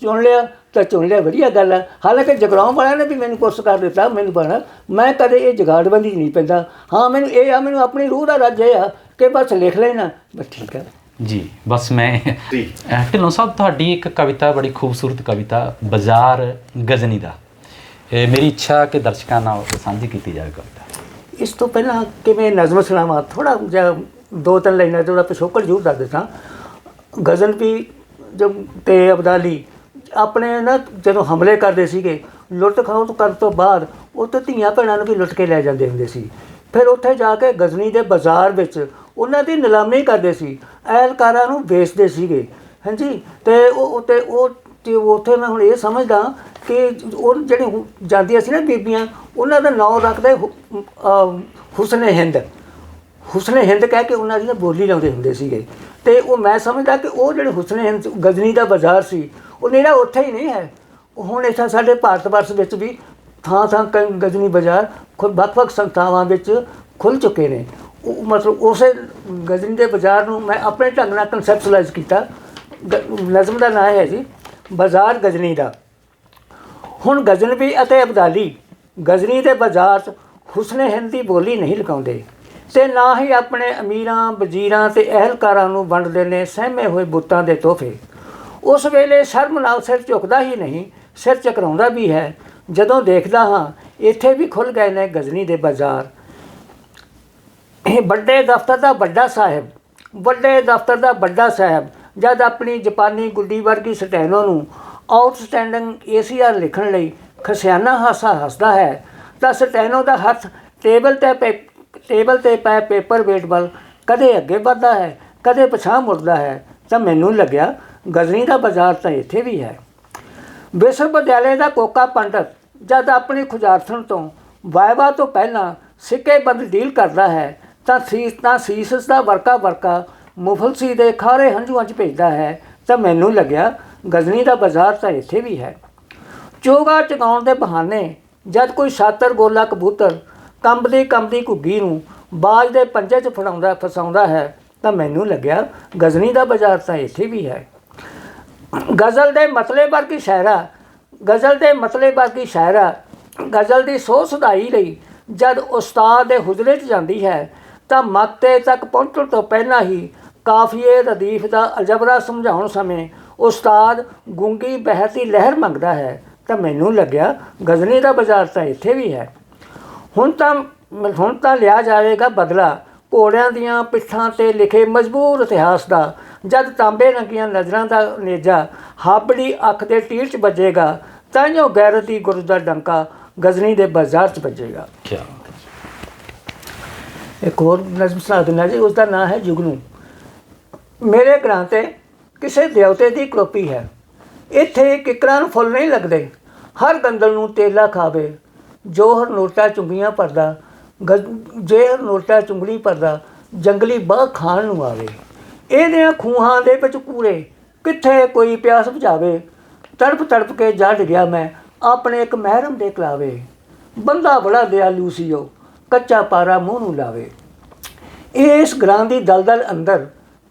C: ਚੁਣ ਲਿਆ ਤਾਂ ਚੁਣ ਲਿਆ ਵਧੀਆ ਗੱਲ ਆ। ਹਾਲਾਂਕਿ ਜਗਰਾਉਂ ਵਾਲਿਆਂ ਨੇ ਵੀ ਮੈਨੂੰ ਪੁਰਸਕਾਰ ਦਿੱਤਾ ਮੈਨੂੰ ਬਣਾ ਮੈਂ ਕਦੇ ਇਹ ਜਗਾੜਬੰਦੀ ਨਹੀਂ ਪੈਂਦਾ। ਹਾਂ ਮੈਨੂੰ ਇਹ ਆ ਮੈਨੂੰ ਆਪਣੀ ਰੂਹ ਦਾ ਰਾਜ ਇਹ ਆ ਕਿ ਬਸ ਲਿਖ ਲੈਣਾ। ਬਸ ਠੀਕ ਆ।
A: ਜੀ ਬਸ ਮੈਂ ਅਹ ਢਿੱਲੋਂ ਸਾਹਿਬ ਤੁਹਾਡੀ ਇੱਕ ਕਵਿਤਾ ਬੜੀ ਖੂਬਸੂਰਤ ਕਵਿਤਾ ਬਾਜ਼ਾਰ ਗਜ਼ਨੀ ਦਾ। ਇਹ ਮੇਰੀ ਇੱਛਾ ਕਿ ਦਰਸ਼ਕਾਂ ਨਾਲ ਉਹ ਸਾਂਝੀ ਕੀਤੀ ਜਾਵੇ ਕਵਿਤਾ।
C: ਇਸ ਤੋਂ ਪਹਿਲਾਂ ਕਿਵੇਂ ਨਜ਼ਮ ਸਲਾਮਾ ਥੋੜਾ ਜਿਹਾ ਦੋ ਤਿੰਨ ਲਾਈਨਾਂ ਜਿਹੜਾ ਪਿਛੋਕੜ ਜ਼ਰੂਰ ਦੱਸ ਦਿੱਤਾ ਗਜ਼ਨ ਵੀ ਜਦ ਤੇ ਅਬਦਾਲੀ ਆਪਣੇ ਨਾ ਜਦੋਂ ਹਮਲੇ ਕਰਦੇ ਸੀਗੇ, ਲੁੱਟ ਖਾਓ ਕਰਨ ਤੋਂ ਬਾਅਦ ਉੱਥੇ ਧੀਆਂ ਭੈਣਾਂ ਨੂੰ ਵੀ ਲੁੱਟ ਕੇ ਲੈ ਜਾਂਦੇ ਹੁੰਦੇ ਸੀ। ਫਿਰ ਉੱਥੇ ਜਾ ਕੇ ਗਜ਼ਨੀ ਦੇ ਬਾਜ਼ਾਰ ਵਿੱਚ ਉਹਨਾਂ ਦੀ ਨਿਲਾਮੀ ਕਰਦੇ ਸੀ, ਐਲਕਾਰਾਂ ਨੂੰ ਵੇਚਦੇ ਸੀਗੇ। ਹਾਂਜੀ, ਤੇ ਉਹ ਉੱਤੇ ਉਹ ਤੇ ਉੱਥੇ ਮੈਂ ਹੁਣ ਇਹ ਸਮਝਦਾ ਕਿ ਉਹ ਜਿਹੜੇ ਜਾਂਦੀਆਂ ਸੀ ਨਾ ਬੀਬੀਆਂ, ਉਹਨਾਂ ਦਾ ਨਾਮ ਰੱਖਦੇ ਹੁ- ਹੁਸਨ ਹਿੰਦ। ਹੁਸਨ ਹਿੰਦ ਕਹਿ ਕੇ ਉਹਨਾਂ ਦੀ ਨਾ ਬੋਲੀ ਲਾਉਂਦੇ ਹੁੰਦੇ ਸੀਗੇ। ਤੇ ਉਹ ਮੈਂ ਸਮਝਦਾ ਕਿ ਉਹ ਜਿਹੜੇ ਹੁਸਨ ਹਿੰਦ, ਗਜ਼ਨੀ ਦਾ ਬਾਜ਼ਾਰ ਸੀ, ਉਹ ਨੇੜਾ ਉੱਥੇ ਹੀ ਨਹੀਂ ਹੈ। ਉਹ ਹੁਣ ਇੱਥੇ ਸਾਡੇ ਭਾਰਤ ਵਰਸ਼ ਵਿੱਚ ਵੀ ਥਾਂ ਥਾਂ ਕਈ ਗਜ਼ਨੀ ਬਾਜ਼ਾਰ ਖੁਦ ਵੱਖ-ਵੱਖ ਸੰਸਥਾਵਾਂ ਵਿੱਚ ਖੁੱਲ ਚੁੱਕੇ ਨੇ। ਉਹ ਮਤਲਬ ਉਸੇ ਗਜ਼ਨੀ ਦੇ ਬਾਜ਼ਾਰ ਨੂੰ ਮੈਂ ਆਪਣੇ ਢੰਗ ਨਾਲ ਕਨਸੈਪਚੁਅਲਾਈਜ਼ ਕੀਤਾ। ਗ- ਨਜ਼ਮ ਦਾ ਨਾਮ ਹੈ ਜੀ, ਬਾਜ਼ਾਰ ਗਜ਼ਨੀ ਦਾ। ਹੁਣ ਗਜ਼ਨਵੀ ਅਤੇ ਅਬਦਾਲੀ, ਗਜ਼ਨੀ ਦੇ ਬਾਜ਼ਾਰ 'ਚ ਹੁਸਨੇ ਹਿੰਦ ਦੀ ਬੋਲੀ ਨਹੀਂ ਲਗਾਉਂਦੇ। ਤੇ ਨਾ ਹੀ ਆਪਣੇ ਅਮੀਰਾਂ, ਵਜ਼ੀਰਾਂ ਤੇ ਅਹਿਲਕਾਰਾਂ ਨੂੰ ਵੰਡਦੇ ਨੇ, ਸਹਿਮੇ ਹੋਏ ਬੁੱਤਾਂ ਦੇ ਤੋਹਫੇ। ਉਸ ਵੇਲੇ ਸ਼ਰਮ ਨਾਲ ਸਿਰ ਝੁਕਦਾ ਹੀ ਨਹੀਂ, ਸਿਰ ਚਕਰਾਉਂਦਾ ਵੀ ਹੈ। ਜਦੋਂ ਦੇਖਦਾ ਹਾਂ, ਇੱਥੇ ਵੀ ਖੁੱਲ ਗਏ ਨੇ ਗਜ਼ਨੀ ਦੇ ਬਾਜ਼ਾਰ। ਇਹ ਵੱਡੇ ਦਫ਼ਤਰ ਦਾ ਵੱਡਾ ਸਾਹਿਬ, ਵੱਡੇ ਦਫ਼ਤਰ ਦਾ ਵੱਡਾ ਸਾਹਿਬ, ਜਦ ਆਪਣੀ ਜਾਪਾਨੀ ਗੁੱਡੀ ਵਰਗੀ ਸਟੈਨੋ ਨੂੰ ਆਊਟਸਟੈਂਡਿੰਗ ਏਸੀਆਰ ਲਿਖਣ ਲਈ ਖਸਿਆਨਾ ਹਾਸਾ ਹੱਸਦਾ ਹੈ, ਤਾਂ ਸਟੈਨੋ ਦਾ ਹੱਥ ਟੇਬਲ ਤੇ ਪੇ ਟੇਬਲ ਤੇ ਪਏ ਪੇਪਰ ਵੇਟ ਵੱਲ ਕਦੇ ਅੱਗੇ ਵੱਧਦਾ ਹੈ, ਕਦੇ ਪਛਾਹ ਮੁੜਦਾ ਹੈ, ਤਾਂ ਮੈਨੂੰ ਲੱਗਿਆ ਗਜ਼ਨੀ ਦਾ ਬਾਜ਼ਾਰ ਤਾਂ ਇੱਥੇ ਵੀ ਹੈ। ਵਿਸ਼ਵ ਵਿਦਿਆਲੇ ਦਾ ਕੋਕਾ ਪੰਡਤ ਜਦ ਆਪਣੀ ਖੁਜਾਰਥਣ ਤੋਂ ਵਾਇਵਾ ਤੋਂ ਪਹਿਲਾਂ ਸਿੱਕੇ ਬੰਦ ਡੀਲ ਕਰਦਾ ਹੈ, ਤਾਂ ਸੀਸ ਤਾਂ ਸੀਸਸ ਦਾ ਵਰਕਾ ਵਰਕਾ ਮੁਫਲਸੀ ਦੇ ਖਾਰੇ ਹੰਝੂਆਂ 'ਚ ਭੇਜਦਾ ਹੈ, ਤਾਂ ਮੈਨੂੰ ਲੱਗਿਆ ਗਜ਼ਨੀ ਦਾ ਬਾਜ਼ਾਰ ਤਾਂ ਇੱਥੇ ਵੀ ਹੈ। ਚੋਗਾ ਚਗਾਉਣ ਦੇ ਬਹਾਨੇ ਜਦ ਕੋਈ ਸਾਤਰ ਗੋਲਾ ਕਬੂਤਰ ਕੰਬਦੀ ਕੰਬਦੀ ਘੁੱਗੀ ਨੂੰ ਬਾਜ ਦੇ ਪੰਜੇ 'ਚ ਫੜਾਉਂਦਾ, ਫਸਾਉਂਦਾ ਹੈ, ਤਾਂ ਮੈਨੂੰ ਲੱਗਿਆ ਗਜ਼ਨੀ ਦਾ ਬਾਜ਼ਾਰ ਤਾਂ ਇੱਥੇ ਵੀ ਹੈ। ਗਜ਼ਲ ਦੇ ਮਤਲੇ ਵਰਗੀ ਸ਼ਾਇਰਾ ਗਜ਼ਲ ਦੇ ਮਤਲੇ ਵਰਗੀ ਸ਼ਾਇਰਾ ਗਜ਼ਲ ਦੀ ਸੋਹ ਸੁਧਾਈ ਲਈ ਜਦ ਉਸਤਾਦ ਦੇ ਹੁਜਰੇ 'ਚ ਜਾਂਦੀ ਹੈ, ਤਾਂ ਮੱਤੇ ਤੱਕ ਪਹੁੰਚਣ ਤੋਂ ਪਹਿਲਾਂ ਹੀ ਕਾਫੀਏ ਰਦੀਫ ਦਾ ਅਲਜਬਰਾ ਸਮਝਾਉਣ ਸਮੇਂ ਉਸਤਾਦ ਗੁੰਗੀ ਬਹਿਤੀ ਲਹਿਰ ਮੰਗਦਾ ਹੈ, ਤਾਂ ਮੈਨੂੰ ਲੱਗਿਆ ਗਜ਼ਨੀ ਦਾ ਬਾਜ਼ਾਰ ਤਾਂ ਇੱਥੇ ਵੀ ਹੈ। ਹੁਣ ਤਾਂ ਹੁਣ ਤਾਂ ਲਿਆ ਜਾਵੇਗਾ ਬਦਲਾ। ਘੋੜਿਆਂ ਦੀਆਂ ਪਿੱਠਾਂ ਤੇ ਲਿਖੇ ਮਜਬੂਰ ਇਤਿਹਾਸ ਦਾ। ਜਦ ਤਾਂਬੇ ਰੰਗੀਆਂ ਨਜ਼ਰਾਂ ਦਾ ਨੇਜਾ ਹਾਬੜੀ ਅੱਖ ਦੇ ਟੀਰ 'ਚ ਵੱਜੇਗਾ ਤਾਂ ਜੋ ਗੈਰਤੀ ਗੁਰੂ ਦਾ ਡੰਕਾ ਗਜ਼ਨੀ ਦੇ ਬਾਜ਼ਾਰ 'ਚ ਵੱਜੇਗਾ।
A: ਕੀ
C: ਇੱਕ ਹੋਰ ਨਜ਼ਮ ਸਾਧਨਾ ਜੀ ਉਸ ਦਾ ਨਾਮ ਹੈ ਜੁਗਨੂ। ਮੇਰੇ ਘਰਾਂ ਤੇ ਕਿਸੇ ਦੇਵਤੇ ਦੀ ਕਰੋਪੀ ਹੈ। ਇੱਥੇ ਕਿਕਰਾਂ ਨੂੰ ਫੁੱਲ ਨਹੀਂ ਲੱਗਦੇ। ਹਰ ਗੰਦਲ ਨੂੰ ਤੇਲਾ ਖਾਵੇ। ਜੋਹਰ ਨੋਟਾ ਚੁੰਗੀਆਂ ਪਰਦਾ ਜੇਹਰ ਨੋਟਾ ਚੁੰਗਲੀ ਭਰਦਾ, ਜੰਗਲੀ ਬਾਹ ਖਾਣ ਨੂੰ ਆਵੇ। ਇਹਦੇ ਖੂਹਾਂ ਦੇ ਵਿੱਚ ਕੂੜੇ ਕਿੱਥੇ ਕੋਈ ਪਿਆਸ ਬੁਝਾਵੇ ਤੜਪ ਤੜਪ ਕੇ ਜੜ ਗਿਆ ਮੈਂ, ਆਪਣੇ ਇੱਕ ਮਹਿਰਮ ਦੇ ਕਲਾਵੇ। ਬੰਦਾ ਬੜਾ ਦਿਆਲੂ ਸੀ ਉਹ, ਕੱਚਾ ਪਾਰਾ ਮੂੰਹ ਨੂੰ ਲਾਵੇ। ਇਸ ਗ੍ਰਾਂ ਦੀ ਦਲਦਲ ਅੰਦਰ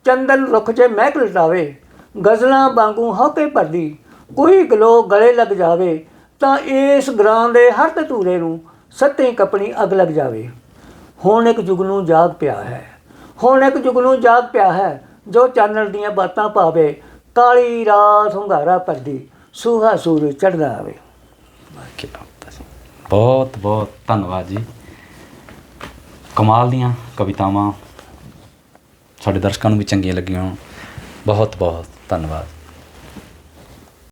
C: ਚੰਦਨ ਰੁੱਖ 'ਚ ਮਹਿਕ ਲਟਾਵੇ, ਗਜ਼ਲਾਂ ਵਾਂਗੂ ਹੌਕੇ ਭਰਦੀ, ਕੋਈ ਗਲੋ ਗਲੇ ਲੱਗ ਜਾਵੇ ਤਾਂ ਇਸ ਗ੍ਰਾਂ ਦੇ ਹਰ ਧਤੂਰੇ ਨੂੰ ਸੱਤੇ ਕਪਣੀ ਅਗ ਲੱਗ ਜਾਵੇ। ਹੁਣ ਇੱਕ ਜੁਗਨੂ ਜਾਗ ਪਿਆ ਹੈ। ਹੁਣ ਇੱਕ ਜੁਗਨੂ ਜਾਗ ਪਿਆ ਹੈ, ਜੋ ਚਾਨਣ ਦੀਆਂ ਬਾਤਾਂ ਪਾਵੇ ਕਾਲੀ ਰਾਤ ਹੁੰਗਾਰਾ ਪਰਦੀ ਸੂਹਾ ਸੂਰਜ ਚੜ੍ਹਦਾ ਆਵੇ।
A: ਬਹੁਤ ਬਹੁਤ ਧੰਨਵਾਦ ਜੀ। ਕਮਾਲ ਦੀਆਂ ਕਵਿਤਾਵਾਂ ਸਾਡੇ ਦਰਸ਼ਕਾਂ ਨੂੰ ਵੀ ਚੰਗੀਆਂ ਲੱਗੀਆਂ ਬਹੁਤ ਬਹੁਤ ਧੰਨਵਾਦ।